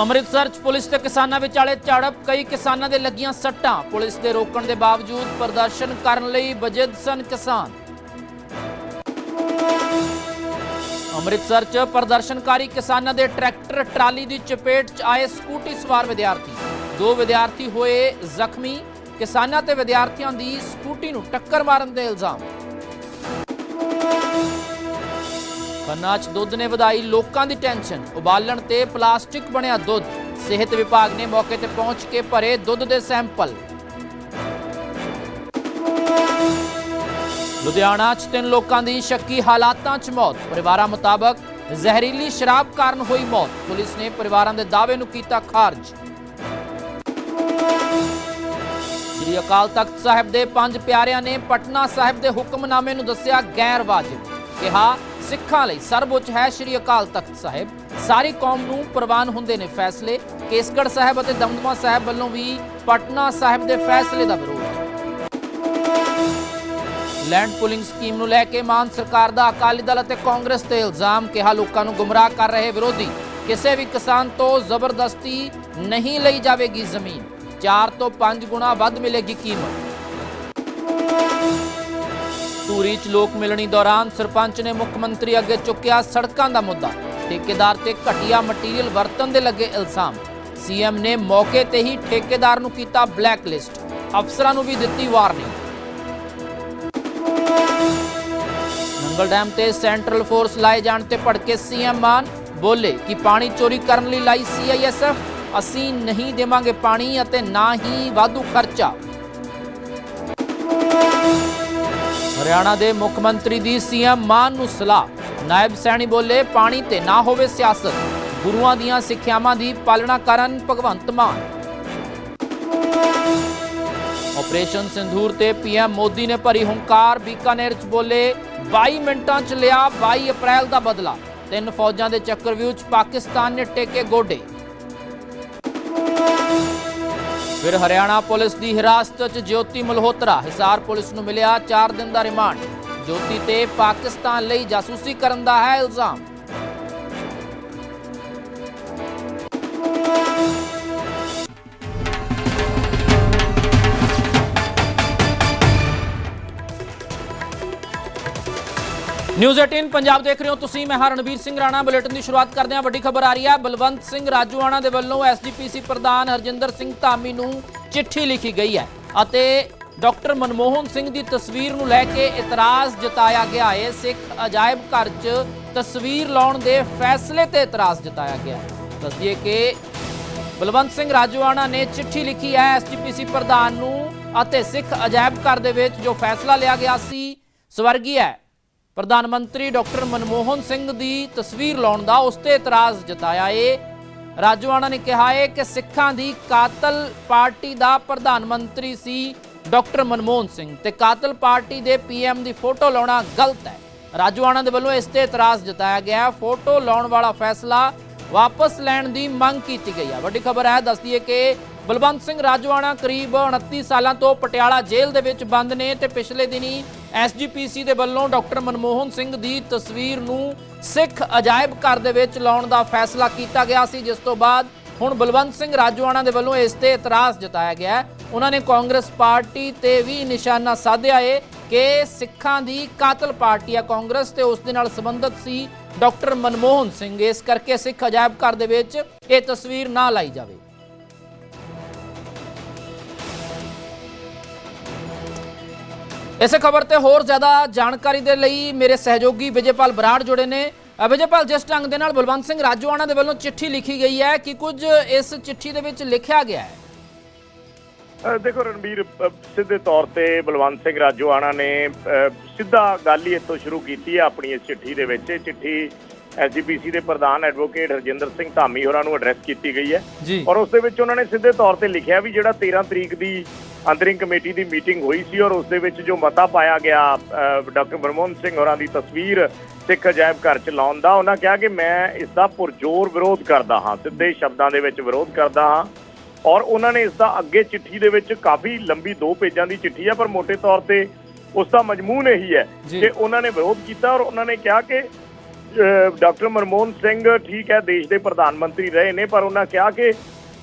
ਅੰਮ੍ਰਿਤਸਰ 'ਚ ਪੁਲਿਸ ਤੇ ਕਿਸਾਨਾਂ ਵਿਚਾਲੇ ਝੜਪ। ਕਈ ਕਿਸਾਨਾਂ ਦੇ ਲੱਗੀਆਂ ਸੱਟਾਂ। ਪੁਲਿਸ ਦੇ ਰੋਕਣ ਦੇ ਬਾਵਜੂਦ ਪ੍ਰਦਰਸ਼ਨ ਕਰਨ ਲਈ ਬਜਿੱਦ ਸਨ ਕਿਸਾਨ। ਅੰਮ੍ਰਿਤਸਰ 'ਚ ਪ੍ਰਦਰਸ਼ਨਕਾਰੀ ਕਿਸਾਨਾਂ ਦੇ ਟਰੈਕਟਰ ਟਰਾਲੀ ਦੀ ਚਪੇਟ 'ਚ ਆਏ ਸਕੂਟੀ ਸਵਾਰ ਵਿਦਿਆਰਥੀ। ਦੋ ਵਿਦਿਆਰਥੀ ਹੋਏ ਜ਼ਖਮੀ। ਕਿਸਾਨਾਂ ਤੇ ਵਿਦਿਆਰਥੀਆਂ ਦੀ ਸਕੂਟੀ ਨੂੰ ਟੱਕਰ ਮਾਰਨ ਦੇ ਇਲਜ਼ਾਮ। ਖੰਨਾ 'ਚ ਦੁੱਧ ਨੇ ਵਧਾਈ ਲੋਕਾਂ ਦੀ ਟੈਨਸ਼ਨ। ਉਬਾਲਣ ਤੇ ਪਲਾਸਟਿਕ ਬਣਿਆ ਦੁੱਧ। ਸਿਹਤ ਵਿਭਾਗ ਨੇ ਮੌਕੇ ਤੇ ਪਹੁੰਚ ਕੇ ਭਰੇ ਦੁੱਧ ਦੇ ਸੈਂਪਲ। ਲੁਧਿਆਣਾ 'ਚ ਤਿੰਨ ਲੋਕਾਂ ਦੀ ਸ਼ੱਕੀ ਹਾਲਾਤਾਂ 'ਚ ਮੌਤ। ਪਰਿਵਾਰਾਂ ਮੁਤਾਬਕ ਜ਼ਹਿਰੀਲੀ ਸ਼ਰਾਬ ਕਾਰਨ ਹੋਈ ਮੌਤ। ਪੁਲਿਸ ਨੇ ਪਰਿਵਾਰਾਂ ਦੇ ਦਾਅਵੇ ਨੂੰ ਕੀਤਾ ਖਾਰਜ। ਸ੍ਰੀ ਅਕਾਲ ਤਖਤ ਸਾਹਿਬ ਦੇ ਪੰਜ ਪਿਆਰਿਆਂ ਨੇ ਪਟਨਾ ਸਾਹਿਬ ਦੇ ਹੁਕਮਨਾਮੇ ਨੂੰ ਦੱਸਿਆ ਗੈਰ ਵਾਜਿਬ ਕਿਹਾ ਸਿੱਖਾਂ ਲਈ ਸਰਵਉੱਚ ਹੈ ਸ੍ਰੀ ਅਕਾਲ ਤਖਤ ਸਾਹਿਬ। ਸਾਰੀ ਕੌਮ ਨੂੰ ਪ੍ਰਵਾਨ ਹੁੰਦੇ ਨੇ ਫੈਸਲੇ। ਕੇਸਗੜ੍ਹ ਸਾਹਿਬ ਅਤੇ ਦਮਦਮਾ ਸਾਹਿਬ ਵੱਲੋਂ ਵੀ ਪਟਨਾ ਸਾਹਿਬ ਦੇ ਫੈਸਲੇ ਦਾ ਵਿਰੋਧ। ਲੈਂਡ ਪੁਲਿੰਗ ਸਕੀਮ ਨੂੰ ਲੈ ਕੇ ਮਾਨ ਸਰਕਾਰ ਦਾ ਅਕਾਲੀ ਦਲ ਅਤੇ ਕਾਂਗਰਸ ਤੇ ਇਲਜ਼ਾਮ, ਕਿਹਾ ਲੋਕਾਂ ਨੂੰ ਗੁੰਮਰਾਹ ਕਰ ਰਹੇ ਵਿਰੋਧੀ। ਕਿਸੇ ਵੀ ਕਿਸਾਨ ਤੋਂ ਜ਼ਬਰਦਸਤੀ ਨਹੀਂ ਲਈ ਜਾਵੇਗੀ ਜ਼ਮੀਨ। 4 ਤੋਂ 5 ਗੁਣਾ ਵੱਧ ਮਿਲੇਗੀ ਕੀਮਤ। ਧੂਰੀ ਚ ਲੋਕ ਮਿਲਣੀ ਦੌਰਾਨ ਸਰਪੰਚ ਨੇ ਮੁੱਖ ਮੰਤਰੀ ਅੱਗੇ ਚੁੱਕਿਆ ਸੜਕਾਂ ਦਾ ਮੁੱਦਾ। ਠੇਕੇਦਾਰ ਤੇ ਘਟੀਆ ਮਟੀਰੀਅਲ ਵਰਤਣ ਦੇ ਲੱਗੇ ਇਲਜ਼ਾਮ। ਸੀਐਮ ਨੇ ਮੌਕੇ ਤੇ ਹੀ ਠੇਕੇਦਾਰ ਨੂੰ ਕੀਤਾ ਬਲੈਕਲਿਸਟ। ਅਫਸਰਾਂ ਨੂੰ ਵੀ ਦਿੱਤੀ ਵਾਰਨਿੰਗ। ਨੰਗਲ ਡੈਮ ਤੇ ਸੈਂਟਰਲ ਫੋਰਸ ਲਾਏ ਜਾਣ ਤੇ ਭੜਕੇ ਸੀਐਮ ਮਾਨ, ਬੋਲੇ ਕਿ ਪਾਣੀ ਚੋਰੀ ਕਰਨ ਲਈ ਲਾਈ ਸੀਆਈਐਸਐਫ, ਅਸੀਂ ਨਹੀਂ ਦੇਵਾਂਗੇ ਪਾਣੀ ਅਤੇ ਨਾ ਹੀ ਵਾਧੂ ਖਰਚਾ। ਹਰਿਆਣਾ ਦੇ ਮੁੱਖ ਮੰਤਰੀ ਦੀ ਸੀਐਮ ਮਾਨ ਨੂੰ ਸਲਾਹ। ਨਾਇਬ ਸੈਣੀ ਬੋਲੇ, ਪਾਣੀ ਤੇ ਨਾ ਹੋਵੇ ਸਿਆਸਤ। ਗੁਰੂਆਂ ਦੀਆਂ ਸਿੱਖਿਆਵਾਂ ਦੀ ਪਾਲਣਾ ਕਰਨ ਭਗਵੰਤ ਮਾਨ। ਆਪਰੇਸ਼ਨ ਸਿੰਧੂਰ ਤੇ ਪੀਐਮ ਮੋਦੀ ਨੇ ਭਰੀ ਹੰਕਾਰ। ਬੀਕਾਨੇਰ ਚ ਬੋਲੇ 22 ਮਿੰਟਾਂ ਚ ਲਿਆ 22 ਅਪ੍ਰੈਲ ਦਾ ਬਦਲਾ। ਤਿੰਨ ਫੌਜਾਂ ਦੇ ਚੱਕਰਵਿਊਹ ਚ ਪਾਕਿਸਤਾਨ ਨੇ ਟੇਕੇ ਗੋਡੇ। ਫਿਰ ਹਰਿਆਣਾ ਪੁਲਿਸ ਦੀ ਹਿਰਾਸਤ 'ਚ ਜੋਤੀ ਮਲਹੋਤਰਾ। ਹਿਸਾਰ ਪੁਲਿਸ ਨੂੰ ਮਿਲਿਆ 4 ਦਿਨ ਦਾ ਰਿਮਾਂਡ। ਜੋਤੀ ਤੇ ਪਾਕਿਸਤਾਨ ਲਈ ਜਾਸੂਸੀ ਕਰਨ ਦਾ ਹੈ ਇਲਜ਼ਾਮ। ਨਿਊਜ਼ 18 ਪੰਜਾਬ ਦੇਖ ਰਹੇ ਹੋ ਤੁਸੀਂ, ਮੈਂ ਹਾਂ ਸਿੰਘ ਰਾਣਾ। ਬੁਲੇਟਿਨ ਦੀ ਸ਼ੁਰੂਆਤ ਕਰਦੇ ਹਾਂ। ਵੱਡੀ ਖਬਰ ਆ ਰਹੀ ਹੈ। ਬਲਵੰਤ ਸਿੰਘ ਰਾਜੂਆਣਾ ਦੇ ਵੱਲੋਂ ਐਸਜੀਪੀਸੀ ਪ੍ਰਧਾਨ ਹਰਜਿੰਦਰ ਸਿੰਘ ਧਾਮੀ ਨੂੰ ਚਿੱਠੀ ਲਿਖੀ ਗਈ ਹੈ ਅਤੇ ਡਾਕਟਰ ਮਨਮੋਹਨ ਸਿੰਘ ਦੀ ਤਸਵੀਰ ਨੂੰ ਲੈ ਕੇ ਇਤਰਾਜ਼ ਜਤਾਇਆ ਗਿਆ ਹੈ। ਸਿੱਖ ਅਜਾਇਬ ਘਰ 'ਚ ਤਸਵੀਰ ਲਾਉਣ ਦੇ ਫੈਸਲੇ ਤੇ ਇਤਰਾਜ਼ ਜਤਾਇਆ ਗਿਆ ਹੈ। ਦੱਸਦੀਏ ਕਿ ਬਲਵੰਤ ਸਿੰਘ ਰਾਜੂਆਣਾ ਨੇ ਚਿੱਠੀ ਲਿਖੀ ਹੈ ਐਸਜੀਪੀਸੀ ਪ੍ਰਧਾਨ ਨੂੰ ਅਤੇ ਸਿੱਖ ਅਜਾਇਬ ਘਰ ਦੇ ਵਿੱਚ ਜੋ ਫੈਸਲਾ ਲਿਆ ਗਿਆ ਸੀ, ਸਵਰਗੀ ਹੈ। ਪ੍ਰਧਾਨ ਮੰਤਰੀ ਡਾਕਟਰ ਮਨਮੋਹਨ ਸਿੰਘ ਦੀ ਤਸਵੀਰ ਲਾਉਣ ਦਾ ਉਸ ਤੇ ਇਤਰਾਜ਼ ਜਤਾਇਆ। ਏ ਰਾਜਵਾਣਾ ਨੇ ਕਿਹਾ ਏ ਕਿ ਸਿੱਖਾਂ ਦੀ ਕਾਤਲ ਪਾਰਟੀ ਦਾ ਪ੍ਰਧਾਨ ਮੰਤਰੀ ਸੀ ਡਾਕਟਰ ਮਨਮੋਹਨ ਸਿੰਘ ਤੇ ਕਾਤਲ ਪਾਰਟੀ ਦੇ ਪੀਐਮ ਦੀ ਫੋਟੋ ਲਾਉਣਾ ਗਲਤ ਹੈ। ਰਾਜੂਆਣਾ ਦੇ ਵੱਲੋਂ ਇਸ ਤੇ ਇਤਰਾਜ਼ ਜਤਾਇਆ ਗਿਆ। ਫੋਟੋ ਲਾਉਣ ਵਾਲਾ ਫੈਸਲਾ ਵਾਪਸ ਲੈਣ ਦੀ ਮੰਗ ਕੀਤੀ ਗਈ ਹੈ। ਵੱਡੀ ਖਬਰ ਹੈ ਦੱਸਦੀ ਹੈ ਕਿ ਬਲਵੰਤ ਸਿੰਘ ਰਾਜਵਾਣਾ ਕਰੀਬ 29 ਸਾਲਾਂ ਤੋਂ ਪਟਿਆਲਾ ਜੇਲ੍ਹ ਦੇ ਵਿੱਚ ਬੰਦ ਨੇ ਤੇ ਪਿਛਲੇ ਦਿਨੀ ਐਸਜੀਪੀਸੀ ਦੇ ਵੱਲੋਂ ਡਾਕਟਰ ਮਨਮੋਹਨ ਸਿੰਘ ਦੀ ਤਸਵੀਰ ਨੂੰ ਸਿੱਖ ਅਜਾਇਬ ਘਰ ਦੇ ਵਿੱਚ ਲਾਉਣ ਦਾ ਫੈਸਲਾ ਕੀਤਾ ਗਿਆ ਸੀ, ਜਿਸ ਤੋਂ ਬਾਅਦ ਹੁਣ ਬਲਵੰਤ ਸਿੰਘ ਰਾਜਵਾਣਾ ਦੇ ਵੱਲੋਂ ਇਸ ਤੇ ਇਤਰਾਜ਼ ਜਤਾਇਆ ਗਿਆ ਉਹਨਾਂ ਨੇ ਕਾਂਗਰਸ ਪਾਰਟੀ ਤੇ ਵੀ ਨਿਸ਼ਾਨਾ ਸਾਧਿਆ ਏ ਕਿ ਸਿੱਖਾਂ ਦੀ ਕਾਤਲ ਪਾਰਟੀ ਆ ਕਾਂਗਰਸ ਤੇ ਉਸ ਦੇ ਨਾਲ ਸੰਬੰਧਿਤ ਸੀ ਡਾਕਟਰ ਮਨਮੋਹਨ ਸਿੰਘ। ਇਸ ਕਰਕੇ ਸਿੱਖ ਅਜਾਇਬ ਘਰ ਦੇ ਵਿੱਚ ਇਹ ਤਸਵੀਰ ਨਾ ਲਾਈ ਜਾਵੇ। ਇਸੇ ਖਬਰ ਤੇ ਹੋਰ ਜ਼ਿਆਦਾ ਜਾਣਕਾਰੀ ਦੇ ਲਈ ਮੇਰੇ ਸਹਿਯੋਗੀ ਵਿਜੇਪਾਲ ਬਰਾੜ ਜੁੜੇ ਨੇ। ਵਿਜੇਪਾਲ ਜਿਸ ਢੰਗ ਦੇ ਨਾਲ ਬਲਵੰਤ ਸਿੰਘ ਰਾਜੋਆਣਾ ਦੇ ਵੱਲੋਂ ਚਿੱਠੀ ਲਿਖੀ ਗਈ ਹੈ ਕਿ ਕੁਝ ਇਸ ਚਿੱਠੀ ਦੇ ਵਿੱਚ ਲਿਖਿਆ ਗਿਆ ਹੈ। ਦੇਖੋ ਰਣਬੀਰ ਅ, ਸਿੱਧੇ ਤੌਰ ਤੇ ਬਲਵੰਤ ਸਿੰਘ ਰਾਜੋਆਣਾ ਨੇ ਸਿੱਧਾ ਗੱਲ ਹੀ ਇੱਥੋਂ ਸ਼ੁਰੂ ਕੀਤੀ ਹੈ ਆਪਣੀ ਇਸ ਚਿੱਠੀ ਦੇ ਵਿੱਚ। ਚਿੱਠੀ ਐਸਜੀਪੀਸੀ ਦੇ ਪ੍ਰਧਾਨ ਐਡਵੋਕੇਟ ਹਰਜਿੰਦਰ ਸਿੰਘ ਧਾਮੀ ਹੋਰਾਂ ਨੂੰ ਐਡਰੈਸ ਕੀਤੀ ਗਈ ਹੈ। ਔਰ ਉਸ ਦੇ ਵਿੱਚ ਉਹਨਾਂ ਨੇ ਸਿੱਧੇ ਤੌਰ ਤੇ ਲਿਖਿਆ ਵੀ ਜਿਹੜਾ 13 ਤਰੀਕ ਦੀ ਅੰਤਰਿੰਗ ਕਮੇਟੀ ਦੀ ਮੀਟਿੰਗ ਹੋਈ ਸੀ ਔਰ ਉਸ ਦੇ ਵਿੱਚ ਜੋ ਮਤਾ ਪਾਇਆ ਗਿਆ ਡਾਕਟਰ ਮਨਮੋਹਨ ਸਿੰਘ ਹੋਰਾਂ ਦੀ ਤਸਵੀਰ ਸਿੱਖ ਅਜਾਇਬ ਘਰ ਚ ਲਾਉਣ ਦਾ ਉਹਨਾਂ ਕਿਹਾ ਕਿ ਮੈਂ ਇਸ ਦਾ ਪੁਰਜ਼ੋਰ ਵਿਰੋਧ ਕਰਦਾ ਹਾਂ ਸਿੱਧੇ ਸ਼ਬਦਾਂ ਦੇ ਵਿੱਚ ਵਿਰੋਧ ਕਰਦਾ ਹਾਂ ਔਰ ਉਹਨਾਂ ਨੇ ਇਸ ਦਾ ਅੱਗੇ ਚਿੱਠੀ ਦੇ ਵਿੱਚ ਕਾਫੀ ਲੰਬੀ ਦੋ ਪੇਜਾਂ ਦੀ ਚਿੱਠੀ ਹੈ ਪਰ ਮੋٹے ਤੌਰ ਤੇ ਉਸ ਦਾ ਮਜਮੂਨ ਇਹੀ ਹੈ। ਕਿ ਉਹਨਾਂ ਨੇ ਵਿਰੋਧ ਕੀਤਾ ਔਰ ਉਹਨਾਂ ਨੇ ਕਿਹਾ ਕਿ ਡਾਕਟਰ ਮਨਮੋਹਨ ਸਿੰਘ ਠੀਕ ਹੈ ਦੇਸ਼ ਦੇ ਪ੍ਰਧਾਨ ਮੰਤਰੀ ਰਹੇ ਨੇ ਪਰ ਉਹਨਾਂ ਕਿਹਾ ਕਿ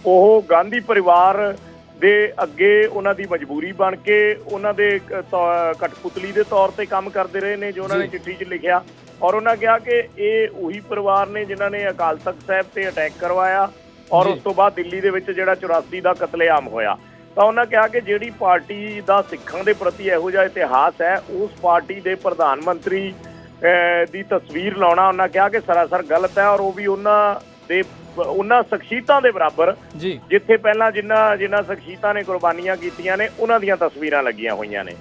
ਉਹ ਗਾਂਧੀ ਪਰਿਵਾਰ ਦੇ ਅੱਗੇ ਉਹਨਾਂ ਦੀ ਮਜਬੂਰੀ ਬਣ ਕੇ ਉਹਨਾਂ ਦੇ ਕ- ਤੌ- ਕਠਪੁਤਲੀ ਦੇ ਤੌਰ ਤੇ ਕੰਮ ਕਰਦੇ ਰਹੇ ਨੇ ਜੋ ਉਹਨਾਂ ਨੇ। ਚਿੱਠੀ 'ਚ ਲਿਖਿਆ ਔਰ ਉਹਨਾਂ ਕਿਹਾ ਕਿ ਇਹ ਉਹੀ ਪਰਿਵਾਰ ਨੇ ਜਿਨ੍ਹਾਂ ਨੇ ਅਕਾਲ ਤਖਤ ਸਾਹਿਬ ਤੇ ਅਟੈਕ ਕਰਵਾਇਆ ਔਰ। ਉਸ ਤੋਂ ਬਾਅਦ ਦਿੱਲੀ ਦੇ ਵਿੱਚ ਜਿਹੜਾ 84 ਦਾ ਕਤਲੇਆਮ ਹੋਇਆ ਤਾਂ ਉਹਨਾਂ ਕਿਹਾ ਕਿ ਜਿਹੜੀ ਪਾਰਟੀ ਦਾ ਸਿੱਖਾਂ ਦੇ ਪ੍ਰਤੀ ਇਹੋ ਜਿਹਾ ਇਤਿਹਾਸ ਹੈ ਉਸ ਪਾਰਟੀ ਦੇ ਪ੍ਰਧਾਨ ਮੰਤਰੀ ਦੀ ਤਸਵੀਰ ਲਾਉਣਾ ਉਹਨਾਂ ਕਿਹਾ ਕਿ ਸਰਾਸਰ ਗਲਤ ਹੈ ਔਰ ਉਹ ਵੀ ਉਹਨਾਂ ਦੇ ਉਹਨਾਂ ਸ਼ਖਸੀਅਤਾਂ ਦੇ ਬਰਾਬਰ ਜੀ। ਜਿੱਥੇ ਪਹਿਲਾਂ ਜਿਨ੍ਹਾਂ ਜਿਨ੍ਹਾਂ ਸ਼ਖਸੀਅਤਾਂ ਨੇ ਕੁਰਬਾਨੀਆਂ ਕੀਤੀਆਂ ਨੇ ਉਹਨਾਂ ਦੀਆਂ ਤਸਵੀਰਾਂ ਲੱਗੀਆਂ ਹੋਈਆਂ ਨੇ।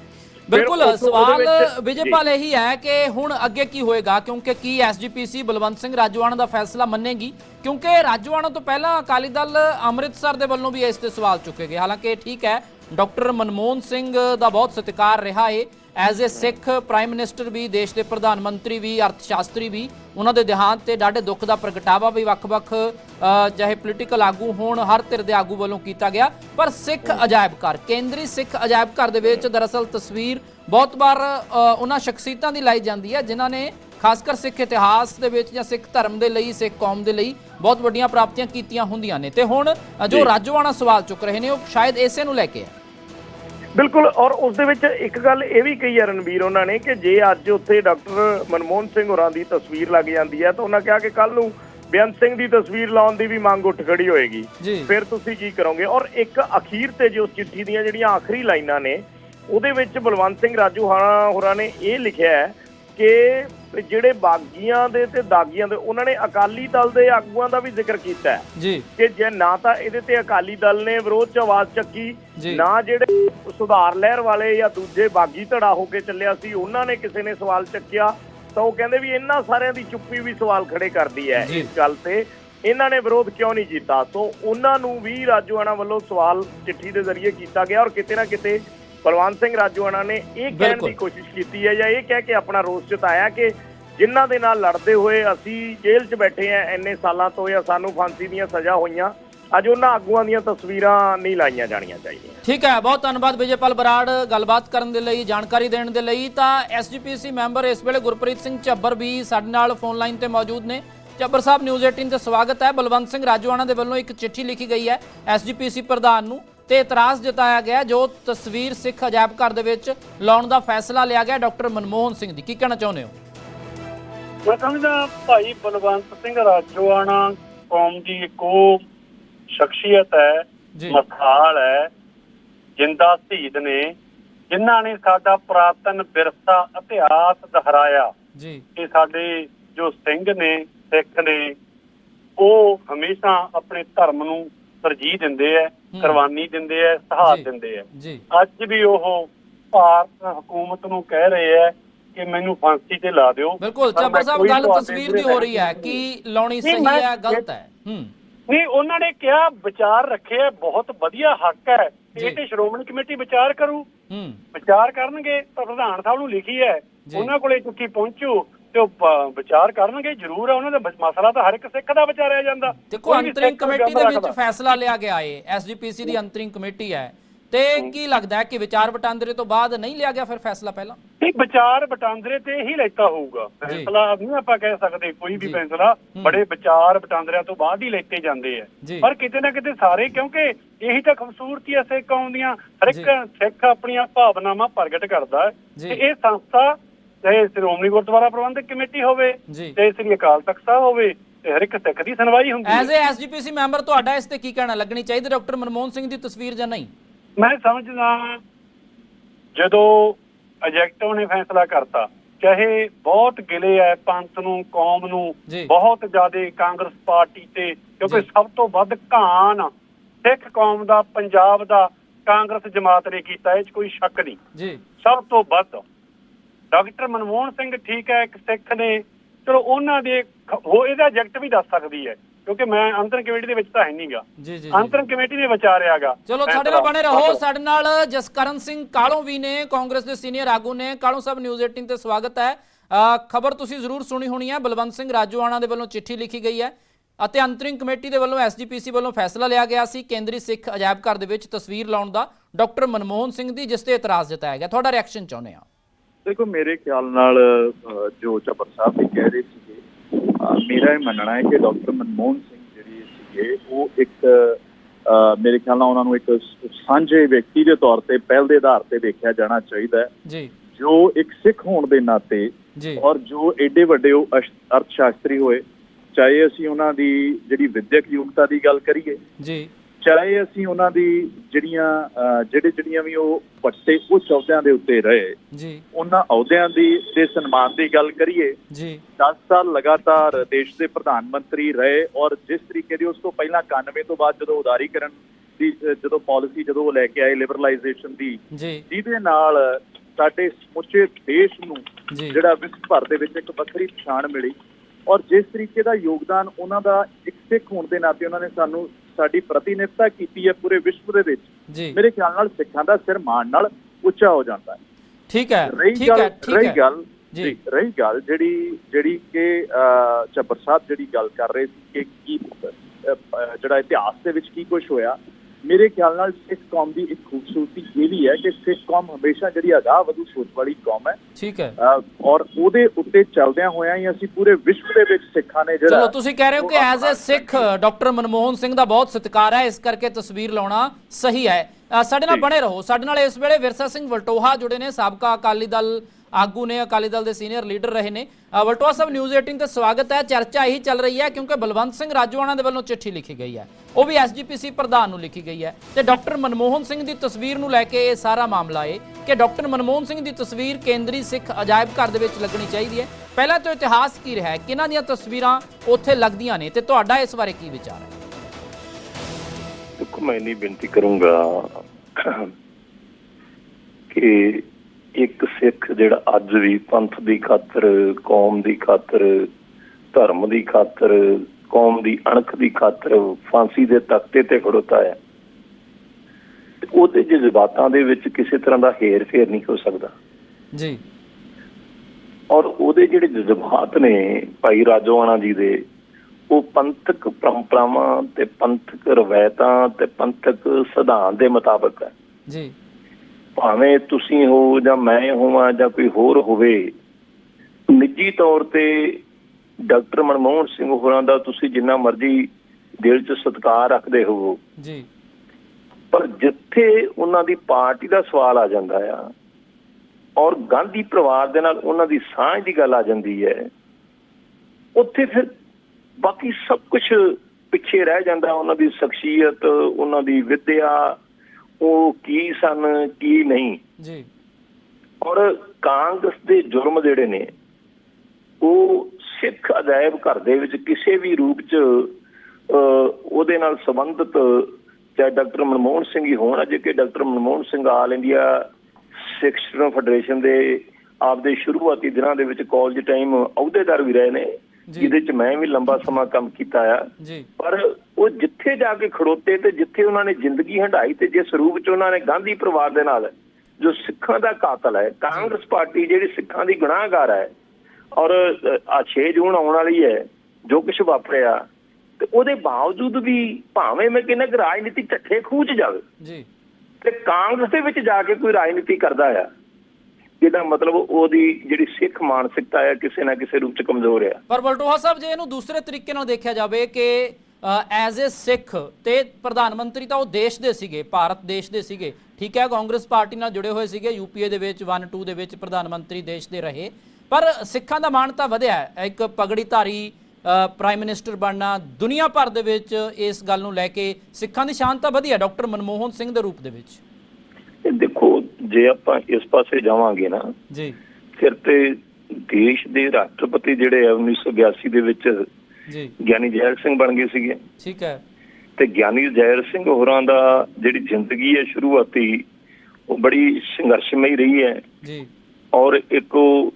ਬਿਲਕੁਲ ਸਵਾਲ ਵਿਜੇਪਾਲ ਇਹੀ ਹੈ ਕਿ ਹੁਣ ਅੱਗੇ ਕੀ ਹੋਏਗਾ ਕਿਉਂਕਿ ਕੀ ਐਸਜੀਪੀਸੀ ਬਲਵੰਤ ਸਿੰਘ ਰਾਜਵਾਨਾ ਦਾ ਫੈਸਲਾ ਮੰਨੇਗੀ? ਕਿਉਂਕਿ ਰਾਜਵਾਨਾ ਤੋਂ ਪਹਿਲਾਂ ਅਕਾਲੀ ਦਲ ਅੰਮ੍ਰਿਤਸਰ ਦੇ ਵੱਲੋਂ ਵੀ ਇਸ ਤੇ ਸਵਾਲ ਚੁੱਕੇ ਗਏ। ਹਾਲਾਂਕਿ ਠੀਕ ਹੈ ਡਾਕਟਰ ਮਨਮੋਹਨ ਸਿੰਘ ਦਾ ਬਹੁਤ ਸਤਿਕਾਰ ਰਿਹਾ ਏ। As a Sikh prime minister ਵੀ ਦੇਸ਼ ਦੇ ਪ੍ਰਧਾਨ ਮੰਤਰੀ ਵੀ ਅਰਥ ਸ਼ਾਸਤਰੀ ਵੀ ਉਹਨਾਂ ਦੇ ਦੇਹਾਂਤ ਤੇ ਡਾਢੇ ਦੁੱਖ ਦਾ ਪ੍ਰਗਟਾਵਾ ਵੀ ਵੱਖ-ਵੱਖ ਚਾਹੇ ਪੋਲੀਟੀਕਲ ਆਗੂ ਹੋਣ ਹਰ ਧਿਰ ਦੇ ਆਗੂ ਵੱਲੋਂ ਕੀਤਾ ਗਿਆ। ਪਰ ਸਿੱਖ ਅਜਾਇਬ ਘਰ ਕੇਂਦਰੀ ਸਿੱਖ ਅਜਾਇਬ ਘਰ ਦੇ ਵਿੱਚ ਦਰਅਸਲ ਤਸਵੀਰ ਬਹੁਤ ਵਾਰ ਉਹਨਾਂ ਸ਼ਖਸੀਅਤਾਂ ਦੀ ਲਾਈ ਜਾਂਦੀ ਹੈ ਜਿਨ੍ਹਾਂ ਨੇ ਖਾਸ ਕਰ ਸਿੱਖ ਇਤਿਹਾਸ ਦੇ ਵਿੱਚ ਜਾਂ ਸਿੱਖ ਧਰਮ ਦੇ ਲਈ ਸਿੱਖ ਕੌਮ ਦੇ ਲਈ ਬਹੁਤ ਵੱਡੀਆਂ ਪ੍ਰਾਪਤੀਆਂ ਕੀਤੀਆਂ ਹੁੰਦੀਆਂ ਨੇ। ਤੇ ਹੁਣ ਜੀ। ਰਾਜੋਆਣਾ ਸਵਾਲ ਚੁੱਕ ਰਹੇ ਨੇ ਉਹ ਸ਼ਾਇਦ ਇਸੇ ਨੂੰ ਲੈ ਕੇ ਹੈ। ਬਿਲਕੁਲ ਔਰ ਉਸ ਦੇ ਵਿੱਚ ਇੱਕ ਗੱਲ ਇਹ ਵੀ ਕਹੀ ਹੈ ਰਣਵੀਰ ਉਹਨਾਂ ਨੇ ਕਿ ਜੇ ਅੱਜ ਉੱਥੇ ਡਾਕਟਰ ਮਨਮੋਹਨ ਸਿੰਘ ਹੋਰਾਂ ਦੀ ਤਸਵੀਰ ਲੱਗ ਜਾਂਦੀ ਹੈ ਤਾਂ ਉਹਨਾਂ ਕਿਹਾ ਕਿ ਕੱਲ ਨੂੰ ਬੇਅੰਤ ਸਿੰਘ ਦੀ ਤਸਵੀਰ ਲਾਉਣ ਦੀ ਵੀ ਮੰਗ ਉੱਠ ਖੜੀ ਹੋਏਗੀ। ਫਿਰ ਤੁਸੀਂ ਕੀ ਕਰੋਗੇ? ਔਰ ਇੱਕ ਅਖੀਰ ਤੇ ਜੋ ਚਿੱਠੀ ਦੀਆਂ ਜਿਹੜੀਆਂ ਆਖਰੀ ਲਾਈਨਾਂ ਨੇ ਉਹਦੇ ਵਿੱਚ ਬਲਵੰਤ ਸਿੰਘ ਰਾਜੂ ਹੋਰਾਂ ਨੇ ਇਹ ਲਿਖਿਆ ਹੈ ਕਿ ਜਿਹੜੇ ਬਾਗੀਆਂ ਦੇ ਤੇ ਦਾਗੀਆਂ ਦੇ ਉਹਨਾਂ ਨੇ ਅਕਾਲੀ ਦਲ ਦੇ ਆਗੂਆਂ ਦਾ ਵੀ ਜ਼ਿਕਰ ਕੀਤਾ ਜੀ ਕਿ ਜੇ ਨਾ ਤਾਂ ਇਹਦੇ ਤੇ ਅਕਾਲੀ ਦਲ ਨੇ ਵਿਰੋਧ ਚ ਆਵਾਜ਼ ਚੱਕੀ। ਨਾ ਜਿਹੜੇ ਸੁਧਾਰ ਲਹਿਰ ਵਾਲੇ ਜਾਂ ਦੂਜੇ ਬਾਗੀ ਧੜਾ ਹੋ ਕੇ ਚੱਲਿਆ ਸੀ ਉਹਨਾਂ ਨੇ ਕਿਸੇ ਨੇ ਸਵਾਲ ਚੱਕਿਆ ਤਾਂ ਉਹ ਕਹਿੰਦੇ ਵੀ ਇਹਨਾਂ ਸਾਰਿਆਂ ਦੀ ਚੁੱਪੀ ਵੀ ਸਵਾਲ ਖੜੇ ਕਰਦੀ ਹੈ। ਇਸ ਗੱਲ ਤੇ ਇਹਨਾਂ ਨੇ ਵਿਰੋਧ ਕਿਉਂ ਨਹੀਂ ਕੀਤਾ ਤੋਂ ਉਹਨਾਂ ਨੂੰ ਵੀ ਰਾਜੂਆਣਾ ਵੱਲੋਂ ਸਵਾਲ ਚਿੱਠੀ ਦੇ ਜ਼ਰੀਏ ਕੀਤਾ ਗਿਆ ਔਰ ਕਿਤੇ ਨਾ ਕਿਤੇ ਬਲਵੰਤ ਸਿੰਘ ਰਾਜੂਆਣਾ ਨੇ ਇਹ ਕਹਿਣ। ਦੀ ਕੋਸ਼ਿਸ਼ ਕੀਤੀ ਹੈ ਜਾਂ ਇਹ ਕਹਿ ਕੇ ਆਪਣਾ ਰੋਸ ਜਤਾਇਆ ਕਿ ਜਿਨ੍ਹਾਂ ਦੇ ਨਾਲ ਲੜਦੇ ਹੋਏ ਅਸੀਂ ਜੇਲ੍ਹ 'ਚ ਬੈਠੇ ਆ ਇੰਨੇ ਸਾਲਾਂ ਤੋਂ ਜਾਂ ਸਾਨੂੰ ਫਾਂਸੀ ਦੀਆਂ ਸਜ਼ਾ ਹੋਈਆਂ ਅੱਜ ਉਹਨਾਂ ਆਗੂਆਂ ਦੀਆਂ ਤਸਵੀਰਾਂ ਨਹੀਂ ਲਾਈਆਂ ਜਾਣੀਆਂ ਚਾਹੀਦੀਆਂ। ਠੀਕ ਹੈ ਬਹੁਤ ਧੰਨਵਾਦ ਵਿਜੇਪਾਲ ਬਰਾੜ ਗੱਲਬਾਤ ਕਰਨ ਦੇ ਲਈ ਜਾਣਕਾਰੀ ਦੇਣ ਦੇ ਲਈ। ਤਾਂ ਐਸਜੀਪੀਸੀ ਮੈਂਬਰ ਇਸ ਵੇਲੇ ਗੁਰਪ੍ਰੀਤ ਸਿੰਘ ਝੱਬਰ ਵੀ ਸਾਡੇ ਨਾਲ ਫੋਨ ਲਾਈਨ ਤੇ ਮੌਜੂਦ ਨੇ। ਝੱਬਰ ਸਾਹਿਬ ਨਿਊਜ਼ 18 ਤੇ ਸਵਾਗਤ ਹੈ। ਬਲਵੰਤ ਸਿੰਘ ਰਾਜੂਆਣਾ ਦੇ ਵੱਲੋਂ ਇੱਕ ਚਿੱਠੀ ਲਿਖੀ ਗਈ ਹੈ ਐਸਜੀਪੀਸੀ ਪ੍ਰਧਾਨ ਨੂੰ। ਤੇ ਇਤਰਾਜ਼ ਜਤਾਇਆ ਗਿਆ ਜੋ ਤਸਵੀਰ ਸਿੱਖ ਅਜਾਇਬ ਘਰ ਦੇ ਵਿੱਚ ਲਾਉਣ ਦਾ ਫੈਸਲਾ ਲਿਆ ਗਿਆ। ਡਾਕਟਰ ਮਨਮੋਹਨ ਸਿੰਘ ਦੀ ਕੀ ਕਹਿਣਾ ਚਾਹੁੰਦੇ ਹੋ? ਮੈਂ ਸਮਝਦਾ ਭਾਈ ਬਲਵੰਤ ਸਿੰਘ ਰਾਜੋਆਣਾ ਕੌਮ ਦੀ ਇੱਕ ਉਹ ਸ਼ਖਸੀਅਤ ਹੈ ਮਿਸਾਲ ਹੈ ਜਿੰਦਾ ਸ਼ਹੀਦ ਨੇ ਜਿਨ੍ਹਾਂ ਨੇ ਸਾਡਾ ਪੁਰਾਤਨ ਵਿਰਸਾ ਇਤਿਹਾਸ ਦੁਹਰਾਇਆ। ਜੀ। ਕਿ ਸਾਡੇ ਜੋ ਸਿੰਘ ਨੇ ਸਿੱਖ ਨੇ ਉਹ ਹਮੇਸ਼ਾ ਆਪਣੇ ਧਰਮ ਨੂੰ ਤਰਜੀਹ ਦਿੰਦੇ ਐ ਕੁਰਬਾਨੀ ਦਿੰਦੇ ਐ ਸਹਾਇ ਜੀ। ਦਿੰਦੇ ਐ ਅੱਜ ਵੀ ਉਹ ਭਾਰਤ ਹਕੂਮਤ ਨੂੰ ਕਹਿ ਰਹੇ ਐ ਕਿ ਮੈਨੂੰ ਫਾਂਸੀ ਤੇ ਲਾ ਦਿਓ। ਬਿਲਕੁਲ ਮੈਂ ਸਾਹਿਬ ਗੱਲ ਤਸਵੀਰ ਦੀ ਹੋ ਰਹੀ ਹੈ ਕਿ ਲਾਉਣੀ ਸਹੀ ਹੈ ਗਲਤ ਹੈ। ਹੂੰ। ਨਹੀਂ ਉਹਨਾਂ ਨੇ ਕਿਹਾ ਵਿਚਾਰ ਰੱਖਿਆ ਬਹੁਤ ਵਧੀਆ ਹੱਕ ਹੈ। ਇਹ ਤੇ ਸ਼੍ਰੋਮਣੀ ਕਮੇਟੀ ਵਿਚਾਰ ਕਰੂ। ਹੂੰ। ਵਿਚਾਰ ਕਰਨਗੇ ਤਾਂ ਪ੍ਰਧਾਨ ਸਾਹਿਬ ਨੂੰ ਲਿਖੀ ਹੈ। ਉਹਨਾਂ ਕੋਲੇ ਚਿੱਠੀ ਪਹੁੰਚੂ। ਤੇ ਉਹ ਵਿਚਾਰ ਕਰਨਗੇ ਜ਼ਰੂਰ ਆ ਉਹਨਾਂ ਦਾ ਮਸਲਾ ਤਾਂ ਹਰ ਇੱਕ ਸਿੱਖ ਦਾ ਵਿਚਾਰਿਆ ਜਾਂਦਾ ਦੇਖੋ ਅੰਤਰਿੰਗ ਕਮੇਟੀ ਦੇ ਵਿੱਚ। ਫੈਸਲਾ ਲਿਆ ਗਿਆ ਏ ਐਸਜੀਪੀਸੀ ਦੀ ਅੰਤਰਿੰਗ ਕਮੇਟੀ ਹੈ ਤੇ ਕੀ ਲੱਗਦਾ ਹੈ ਕਿ ਵਿਚਾਰ ਵਟਾਂਦਰੇ ਤੋਂ ਬਾਅਦ ਨਹੀਂ ਲਿਆ ਗਿਆ ਫਿਰ ਫੈਸਲਾ ਪਹਿਲਾਂ ਨਹੀਂ ਵਿਚਾਰ ਵਟਾਂਦਰੇ ਤੇ ਹੀ ਲੈਤਾ ਹੋਊਗਾ। ਫੈਸਲਾ ਨਹੀਂ ਆਪਾਂ ਕਹਿ ਸਕਦੇ ਕੋਈ ਵੀ। ਫੈਸਲਾ। ਬੜੇ ਵਿਚਾਰ ਵਟਾਂਦਰਿਆਂ ਤੋਂ ਬਾਅਦ ਹੀ ਲੈਤੇ ਜਾਂਦੇ। ਆ ਪਰ ਕਿਤੇ ਨਾ ਕਿਤੇ ਸਾਰੇ ਕਿਉਂਕਿ ਇਹੀ ਤਾਂ ਖੂਬਸੂਰਤੀ ਹੈ ਸਿੱਖ ਕੌਮ ਦੀਆਂ ਹਰ ਇੱਕ। ਸਿੱਖ ਆਪਣੀਆਂ ਭਾਵਨਾਵਾਂ ਪ੍ਰਗਟ ਕਰਦਾ। ਤੇ ਇਹ ਸੰਸਥਾ ਚਾਹੇ ਸ਼੍ਰੋਮਣੀ ਗੁਰਦੁਆਰਾ ਪ੍ਰਬੰਧਕ ਕਮੇਟੀ ਹੋਵੇ। ਤੇ ਸ੍ਰੀ ਅਕਾਲ ਤਖਤ ਸਾਹਿਬ ਹੋਵੇ ਤੇ ਹਰ ਇੱਕ ਸਿੱਖ ਦੀ ਸੁਣਵਾਈ ਹੁੰਦੀ ਐਜ਼ ਏ ਐਸਜੀਪੀਸੀ ਮੈਂਬਰ ਤੁਹਾਡਾ ਇਸ ਤੇ ਕੀ ਕਹਿਣਾ ਲੱਗਣੀ ਚਾਹੀਦੀ ਡਾਕਟਰ ਮਨਮੋਹਨ ਸਿੰਘ ਦੀ ਤਸਵੀਰ ਜਾਂ ਨਹੀਂ ਮੈਂ ਸਮਝਦਾ ਜਦੋਂ ਐਜੈਕਟਿਵ ਨੇ ਫੈਸਲਾ ਕਰਤਾ ਚਾਹੇ ਬਹੁਤ ਗਿਲੇ ਹੈ ਪੰਥ ਨੂੰ ਕੌਮ ਨੂੰ। ਬਹੁਤ ਜ਼ਿਆਦਾ ਕਾਂਗਰਸ ਪਾਰਟੀ ਤੇ ਕਿਉਂਕਿ। ਸਭ ਤੋਂ ਵੱਧ ਘਾਣ ਸਿੱਖ ਕੌਮ ਦਾ ਪੰਜਾਬ ਦਾ ਕਾਂਗਰਸ ਜਮਾਤ ਨੇ ਕੀਤਾ ਇਹ 'ਚ ਕੋਈ ਸ਼ੱਕ ਨਹੀਂ ਜੀ ਸਭ ਤੋਂ ਵੱਧ ਡਾਕਟਰ ਮਨਮੋਹਨ ਸਿੰਘ ਠੀਕ ਹੈ ਇੱਕ ਸਿੱਖ ਨੇ। ਚਲੋ ਉਹਨਾਂ ਦੇ ਉਹ ਇਹਦਾ ਐਜੈਕਟ ਵੀ ਦੱਸ ਸਕਦੀ ਹੈ ਕਿਉਂਕਿ ਮੈਂ ਅੰਤਰ ਕਮੇਟੀ ਦੇ ਵਿੱਚ ਤਾਂ ਹੈ ਨਹੀਂਗਾ। ਜੀ ਜੀ ਜੀ। ਅੰਤਰ ਕਮੇਟੀ ਨੇ ਵਿਚਾਰਿਆਗਾ। ਚਲੋ ਸਾਡੇ ਨਾਲ ਬਣੇ ਰਹੋ। ਸਾਡੇ ਨਾਲ ਜਸਕਰਨ ਸਿੰਘ ਕਾਲੋਂ ਵੀ ਨੇ ਕਾਂਗਰਸ ਦੇ ਸੀਨੀਅਰ ਆਗੂ ਨੇ। ਕਾਲੋਂ ਸਾਹਿਬ ਨਿਊਜ਼ 18 ਤੇ ਸਵਾਗਤ ਹੈ। ਖਬਰ ਤੁਸੀਂ ਜ਼ਰੂਰ ਸੁਣੀ ਹੋਣੀ ਹੈ। ਬਲਵੰਤ ਸਿੰਘ ਰਾਜੋਆਣਾ ਦੇ ਵੱਲੋਂ ਚਿੱਠੀ ਲਿਖੀ ਗਈ ਹੈ ਅਤੇ ਅੰਤਰਿੰਗ ਕਮੇਟੀ ਦੇ ਵੱਲੋਂ ਐਸਜੀਪੀਸੀ ਵੱਲੋਂ ਫੈਸਲਾ ਲਿਆ ਗਿਆ ਸੀ ਕੇਂਦਰੀ ਸਿੱਖ ਅਜਾਇਬ ਘਰ ਦੇ ਵਿੱਚ ਤਸਵੀਰ ਲਾਉਣ ਦਾ। ਡਾਕਟਰ ਮਨਮੋਹਨ ਸਿੰਘ ਦੀ ਜਿਸ ਤੇ ਇਤਰਾਜ਼ ਜਤਾਇਆ ਗਿਆ। ਤੁਹਾਡਾ ਰਿਐਕਸ਼ਨ ਚਾਹੁੰਦੇ ਆ ਦੇਖੋ ਮੇਰੇ ਖਿਆਲ ਨਾਲ ਜੋ ਚੱਬਰ ਸਾਹਿਬ ਵੀ ਕਹਿ ਰਹੇ ਸੀਗੇ ਮੇਰਾ ਇਹ ਮੰਨਣਾ ਹੈ ਕਿ ਡਾਕਟਰ ਮਨਮੋਹਨ ਸਿੰਘ ਜਿਹੜੀ ਸੀਗੇ ਉਹ ਇੱਕ ਮੇਰੇ ਖਿਆਲ ਨਾਲ ਉਹਨਾਂ ਨੂੰ ਇੱਕ ਸਾਂਝੇ ਵਿਅਕਤੀ ਦੇ ਤੌਰ ਤੇ ਪਹਿਲ ਦੇ ਆਧਾਰ ਤੇ ਦੇਖਿਆ ਜਾਣਾ ਚਾਹੀਦਾ ਹੈ। ਜੀ। ਜੋ ਇੱਕ ਸਿੱਖ ਹੋਣ ਦੇ ਨਾਤੇ ਜੀ। ਔਰ ਜੋ ਐਡੇ ਵੱਡੇ ਉਹ ਅਰਥ ਸ਼ਾਸਤਰੀ ਹੋਏ ਚਾਹੇ ਅਸੀਂ ਉਹਨਾਂ ਦੀ ਜਿਹੜੀ ਵਿਦਿਅਕ ਯੋਗਤਾ ਦੀ ਗੱਲ ਕਰੀਏ ਜੀ। ਚਾਹੇ ਅਸੀਂ ਉਹਨਾਂ ਦੀ ਜਿਹੜੀਆਂ ਜਿਹੜੇ ਜਿਹੜੀਆਂ ਵੀ ਉਹ ਵੱਡੇ ਉੱਚ ਅਹੁਦਿਆਂ ਦੇ ਉੱਤੇ ਰਹੇ ਜੀ। ਉਹਨਾਂ ਅਹੁਦਿਆਂ ਦੀ ਦੇ ਸਨਮਾਨ ਦੀ ਗੱਲ ਕਰੀਏ ਜੀ। 10 ਸਾਲ ਲਗਾਤਾਰ ਦੇਸ਼ ਦੇ ਪ੍ਰਧਾਨ ਮੰਤਰੀ ਰਹੇ ਔਰ ਜਿਸ ਤਰੀਕੇ ਦੀ ਉਸ ਤੋਂ ਪਹਿਲਾਂ 91 ਤੋਂ ਬਾਅਦ ਜਦੋਂ ਉਦਾਰੀਕਰਨ ਦੀ ਜਦੋਂ ਪਾਲਿਸੀ ਜਦੋਂ ਉਹ ਲੈ ਕੇ ਆਏ ਲਿਬਰਲਾਈਜੇਸ਼ਨ ਦੀ ਜੀ। ਜਿਹਦੇ ਨਾਲ ਸਾਡੇ ਸਮੁੱਚੇ ਦੇਸ਼ ਨੂੰ ਜਿਹੜਾ ਵਿਸ਼ਵ ਭਰ ਦੇ ਵਿੱਚ ਇੱਕ ਵੱਖਰੀ ਪਛਾਣ ਮਿਲੀ ਔਰ ਜਿਸ ਤਰੀਕੇ ਦਾ ਯੋਗਦਾਨ ਉਹਨਾਂ ਦਾ ਇੱਕ ਸਿੱਖ ਹੋਣ ਦੇ ਨਾਤੇ ਉਹਨਾਂ ਨੇ ਸਾਨੂੰ ਸਾਡੀ ਪ੍ਰਤੀਨਿਧਤਾ ਕੀਤੀ ਹੈ ਪੂਰੇ ਵਿਸ਼ਵ ਦੇ ਵਿੱਚ। ਮੇਰੇ ਖਿਆਲ ਨਾਲ ਸਿੱਖਾਂ ਦਾ ਸਿਰ ਮਾਣ ਨਾਲ ਉੱਚਾ ਹੋ ਜਾਂਦਾ ਹੈ। ਠੀਕ ਹੈ ਠੀਕ ਹੈ ਠੀਕ ਰਹੀ ਗੱਲ ਜੀ। ਰਹੀ ਗੱਲ ਜਿਹੜੀ ਜਿਹੜੀ ਕਿ ਚੱਬਰ ਸਾਹਿਬ ਜਿਹੜੀ ਗੱਲ ਕਰ ਰਹੇ ਸੀ ਕਿ ਕੀ ਜਿਹੜਾ ਇਤਿਹਾਸ ਦੇ ਵਿੱਚ ਕੀ ਕੁਝ ਹੋਇਆ ਮੇਰੇ ਖਿਆਲ ਨਾਲ ਸਿੱਖ ਕੌਮ ਦੀ ਇੱਕ ਖੂਬਸੂਰਤੀ ਇਹ ਵੀ ਹੈ ਕਿ ਸਿੱਖ ਕੌਮ ਹਮੇਸ਼ਾ ਜਿਹੜੀ ਅਗਾਹ ਵਧੂ ਸੋਚ ਵਾਲੀ ਕੌਮ ਹੈ। ਠੀਕ ਹੈ। ਔਰ ਉਹਦੇ ਉੱਤੇ ਚੱਲਦਿਆਂ ਹੋਇਆਂ ਹੀ ਅਸੀਂ ਪੂਰੇ ਵਿਸ਼ਵ ਦੇ ਵਿੱਚ ਸਿੱਖਾਂ ਨੇ ਜਿਹੜਾ ਚਲੋ ਤੁਸੀਂ ਕਹਿ ਰਹੇ ਹੋ ਕਿ as a Sikh doctor Manmohan Singh ਦਾ ਬਹੁਤ ਸਤਿਕਾਰ ਹੈ ਇਸ ਕਰਕੇ ਤਸਵੀਰ ਲਾਉਣਾ ਸਹੀ ਹੈ। ਸਾਡੇ ਨਾਲ। ਬਣੇ ਰਹੋ। ਸਾਡੇ ਨਾਲ ਇਸ ਵੇਲੇ ਵਿਰਸਾ ਸਿੰਘ ਵਲਟੋਹਾ ਜੁੜੇ ਨੇ ਸਾਬਕਾ ਅਕਾਲੀ ਦਲ ਆਗੂ ਨੇ ਅਕਾਲੀ ਦਲ ਦੇ ਸੀਨੀਅਰ ਲੀਡਰ ਰਹੇ ਨੇ। ਅ, ਸਾਹਿਬ ਨਿਊਜ਼ 18 ਤੇ ਸਵਾਗਤ ਹੈ। ਚਰਚਾ ਇਹੀ ਚੱਲ ਰਹੀ ਹੈ ਕਿਉਂਕਿ ਬਲਵੰਤ ਸਿੰਘ ਰਾਜੋਆਣਾ ਦੇ ਵੱਲੋਂ ਚਿੱਠੀ ਲਿਖੀ ਗਈ ਹੈ। ਉਹ ਵੀ ਐਸਜੀਪੀਸੀ ਪ੍ਰਧਾਨ ਨੂੰ ਲਿਖੀ ਗਈ ਹੈ। ਤੇ ਡਾਕਟਰ ਮਨਮੋਹਨ ਸਿੰਘ ਦੀ ਤਸਵੀਰ ਨੂੰ ਲੈ ਕੇ ਇਹ ਸਾਰਾ ਮਾਮਲਾ ਹੈ ਕਿ ਡਾਕਟਰ ਮਨਮੋਹਨ ਸਿੰਘ ਦੀ ਤਸਵੀਰ ਕੇਂਦਰੀ ਸਿੱਖ ਅਜਾਇਬ ਘਰ ਦੇ ਵਿੱਚ ਲੱਗਣੀ ਚਾਹੀਦੀ ਹੈ। ਪਹਿਲਾਂ ਤੋਂ ਇਤਿਹਾਸ ਕੀ ਰਿਹਾ ਹੈ? ਕਿਹਨਾਂ ਦੀਆਂ ਤਸਵੀਰਾਂ ਉੱਥੇ ਲੱਗਦੀਆਂ ਨੇ? ਤੇ ਤੁਹਾਡਾ ਇਸ ਬਾਰੇ ਕੀ ਵਿਚਾਰ ਹੈ? ਦੇਖੋ ਮੈਂ ਨਹੀਂ ਬੇਨਤੀ ਕਰੂੰਗਾ ਕਿ ਇੱਕ ਸਿੱਖ ਜਿਹੜਾ ਅੱਜ ਵੀ ਪੰਥ ਦੀ ਖਾਤਰ ਕੌਮ ਦੀ ਖਾਤਰ ਧਰਮ ਦੀ ਖਾਤਰ ਕੌਮ ਦੀ ਅਣਖ ਦੀ ਖਾਤਰ ਫਾਂਸੀ ਦੇ ਤਖਤੇ ਤੇ ਖੜੋਤਾ ਹੈ। ਉਹਦੇ ਜਜ਼ਬਾਤਾਂ ਦੇ ਵਿੱਚ ਕਿਸੇ ਤਰ੍ਹਾਂ ਦਾ ਹੇਰ ਫੇਰ ਨਹੀਂ ਹੋ ਸਕਦਾ। ਜੀ। ਔਰ ਉਹਦੇ ਜਿਹੜੇ ਜਜ਼ਬਾਤ ਨੇ ਭਾਈ ਰਾਜੋਆਣਾ ਜੀ ਦੇ ਉਹ ਪੰਥਕ ਪਰੰਪਰਾਵਾਂ ਤੇ ਪੰਥਕ ਰਵਾਇਤਾਂ ਤੇ ਪੰਥਕ ਸਿਧਾਂਤ ਦੇ ਮੁਤਾਬਕ ਹੈ। ਜੀ। ਭਾਵੇਂ ਤੁਸੀਂ ਹੋ ਜਾਂ ਮੈਂ ਹੋਵਾਂ ਜਾਂ ਕੋਈ ਹੋਰ ਹੋਵੇ ਨਿੱਜੀ ਤੌਰ ਤੇ ਡਾਕਟਰ ਮਨਮੋਹਨ ਸਿੰਘ ਹੋਰਾਂ ਦਾ ਤੁਸੀਂ ਜਿੰਨਾ ਮਰਜ਼ੀ ਦਿਲ 'ਚ ਸਤਿਕਾਰ ਰੱਖਦੇ ਹੋਵੋ। ਜੀ। ਪਰ ਜਿੱਥੇ ਉਹਨਾਂ ਦੀ ਪਾਰਟੀ ਦਾ ਸਵਾਲ ਆ ਜਾਂਦਾ ਆ ਔਰ ਗਾਂਧੀ ਪਰਿਵਾਰ ਦੇ ਨਾਲ ਉਹਨਾਂ ਦੀ ਸਾਂਝ ਦੀ ਗੱਲ ਆ ਜਾਂਦੀ ਹੈ ਉੱਥੇ ਫਿਰ ਬਾਕੀ ਸਭ ਕੁਝ ਪਿੱਛੇ ਰਹਿ ਜਾਂਦਾ ਉਹਨਾਂ ਦੀ ਸ਼ਖਸੀਅਤ ਉਹਨਾਂ ਦੀ ਵਿਦਿਆ ਉਹ ਕੀ ਸਨ ਕੀ ਨਹੀਂ ਜੀ ਔਰ ਕਾਂਗਰਸ ਦੇ ਜੁਰਮ ਜਿਹੜੇ ਨੇ ਉਹ ਸਿੱਖ ਅਜਾਇਬ ਘਰ ਦੇ ਵਿੱਚ ਕਿਸੇ ਵੀ ਰੂਪ 'ਚ ਉਹਦੇ ਨਾਲ ਸੰਬੰਧਿਤ ਚਾਹੇ ਡਾਕਟਰ ਮਨਮੋਹਨ ਸਿੰਘ ਹੀ ਹੋਣ ਅਜੇ ਕਿ doctor Manmohan Singh all India Sikh student federation ਦੇ ਆਪਦੇ ਸ਼ੁਰੂਆਤੀ ਦਿਨਾਂ ਦੇ ਵਿੱਚ ਕਾਲਜ ਟਾਈਮ ਅਹੁਦੇਦਾਰ ਵੀ ਰਹੇ ਨੇ। ਜਿਹਦੇ 'ਚ ਮੈਂ ਵੀ ਲੰਬਾ ਸਮਾਂ ਕੰਮ ਕੀਤਾ ਆ। ਪਰ ਉਹ ਜਿੱਥੇ ਜਾ ਕੇ ਖੜੋਤੇ ਤੇ ਜਿੱਥੇ ਉਹਨਾਂ ਨੇ ਜ਼ਿੰਦਗੀ ਹੰਢਾਈ ਤੇ ਜਿਸ ਰੂਪ ਚ ਉਹਨਾਂ ਨੇ ਗਾਂਧੀ ਪਰਿਵਾਰ ਦੇ ਨਾਲ ਜੋ ਸਿੱਖਾਂ ਦਾ ਕਾਤਲ ਹੈ ਕਾਂਗਰਸ ਪਾਰਟੀ ਜਿਹੜੀ ਸਿੱਖਾਂ ਦੀ ਗੁਨਾਹਗਾਰ ਹੈ ਔਰ ਆ 6 ਜੂਨ ਆਉਣ ਵਾਲੀ ਹੈ ਜੋ ਕੁਝ ਵਾਪਰਿਆ ਤੇ ਉਹਦੇ ਬਾਵਜੂਦ ਵੀ ਭਾਵੇਂ ਮੈਂ ਕਹਿੰਦਾ ਕਿ ਰਾਜਨੀਤੀ ਢੱਠੇ ਖੂਚ ਜਾਵੇ ਜੀ। ਤੇ ਕਾਂਗਰਸ ਦੇ ਵਿੱਚ ਜਾ ਕੇ ਕੋਈ ਰਾਜਨੀਤੀ ਕਰਦਾ ਆ ਇਹਦਾ ਮਤਲਬ ਉਹਦੀ ਜਿਹੜੀ ਸਿੱਖ ਮਾਨਸਿਕਤਾ ਹੈ ਕਿਸੇ ਨਾ ਕਿਸੇ ਰੂਪ ਚ ਕਮਜ਼ੋਰ ਆ ਪਰ ਬਲਟੋਹਾ ਸਾਹਿਬ ਜੇ ਇਹਨੂੰ ਦੂਸਰੇ ਤਰੀਕੇ ਨਾਲ ਦੇਖਿਆ ਜਾਵੇ ਕਿ ਐਜ਼ ਅ ਸਿੱਖ ਤੇ ਪ੍ਰਧਾਨ ਮੰਤਰੀ ਤਾਂ ਉਹ ਦੇਸ਼ ਦੇ ਸੀਗੇ ਭਾਰਤ ਦੇਸ਼ ਦੇ ਸੀਗੇ ਠੀਕ ਹੈ ਕਾਂਗਰਸ ਪਾਰਟੀ ਨਾਲ ਜੁੜੇ ਹੋਏ ਸੀਗੇ ਯੂਪੀਏ ਦੇ ਵਿੱਚ 1 2 ਦੇ ਵਿੱਚ ਪ੍ਰਧਾਨ ਮੰਤਰੀ ਦੇਸ਼ ਦੇ ਰਹੇ। ਪਰ ਸਿੱਖਾਂ ਦਾ ਮਾਣ ਤਾਂ ਵਧਿਆ ਇੱਕ ਪਗੜੀ ਧਾਰੀ ਪ੍ਰਾਈਮ ਮਿਨਿਸਟਰ ਬਣਨਾ ਦੁਨੀਆ ਭਰ ਦੇ ਵਿੱਚ ਇਸ ਗੱਲ ਨੂੰ ਲੈ ਕੇ ਸਿੱਖਾਂ ਦੀ ਸ਼ਾਨ ਤਾਂ ਵਧੀ ਹੈ ਡਾਕਟਰ ਮਨਮੋਹਨ ਸਿੰਘ ਦੇ ਰੂਪ ਦੇ ਵਿੱਚ। ਦੇਖੋ ਜੇ ਆਪਾਂ ਇਸ ਪਾਸੇ ਜਾਵਾਂਗੇ ਨਾ ਜੀ। ਫਿਰ ਤੇ ਦੇਸ਼ ਦੇ ਰਾਸ਼ਟਰਪਤੀ ਜਿਹੜੇ ਆ 1982 ਦੇ ਵਿੱਚ ਜੀ। ਗਿਆਨੀ ਜੈਲ ਸਿੰਘ ਬਣ ਗਏ ਸੀਗੇ। ਠੀਕ ਹੈ। ਤੇ ਗਿਆਨੀ ਜੈਲ ਸਿੰਘ ਹੋਰਾਂ ਦਾ ਜਿਹੜੀ ਜ਼ਿੰਦਗੀ ਹੈ ਸ਼ੁਰੂਆਤੀ ਉਹ ਬੜੀ ਸੰਘਰਸ਼ਮਈ ਰਹੀ ਹੈ। ਜੀ। ਔਰ ਇੱਕ ਉਹ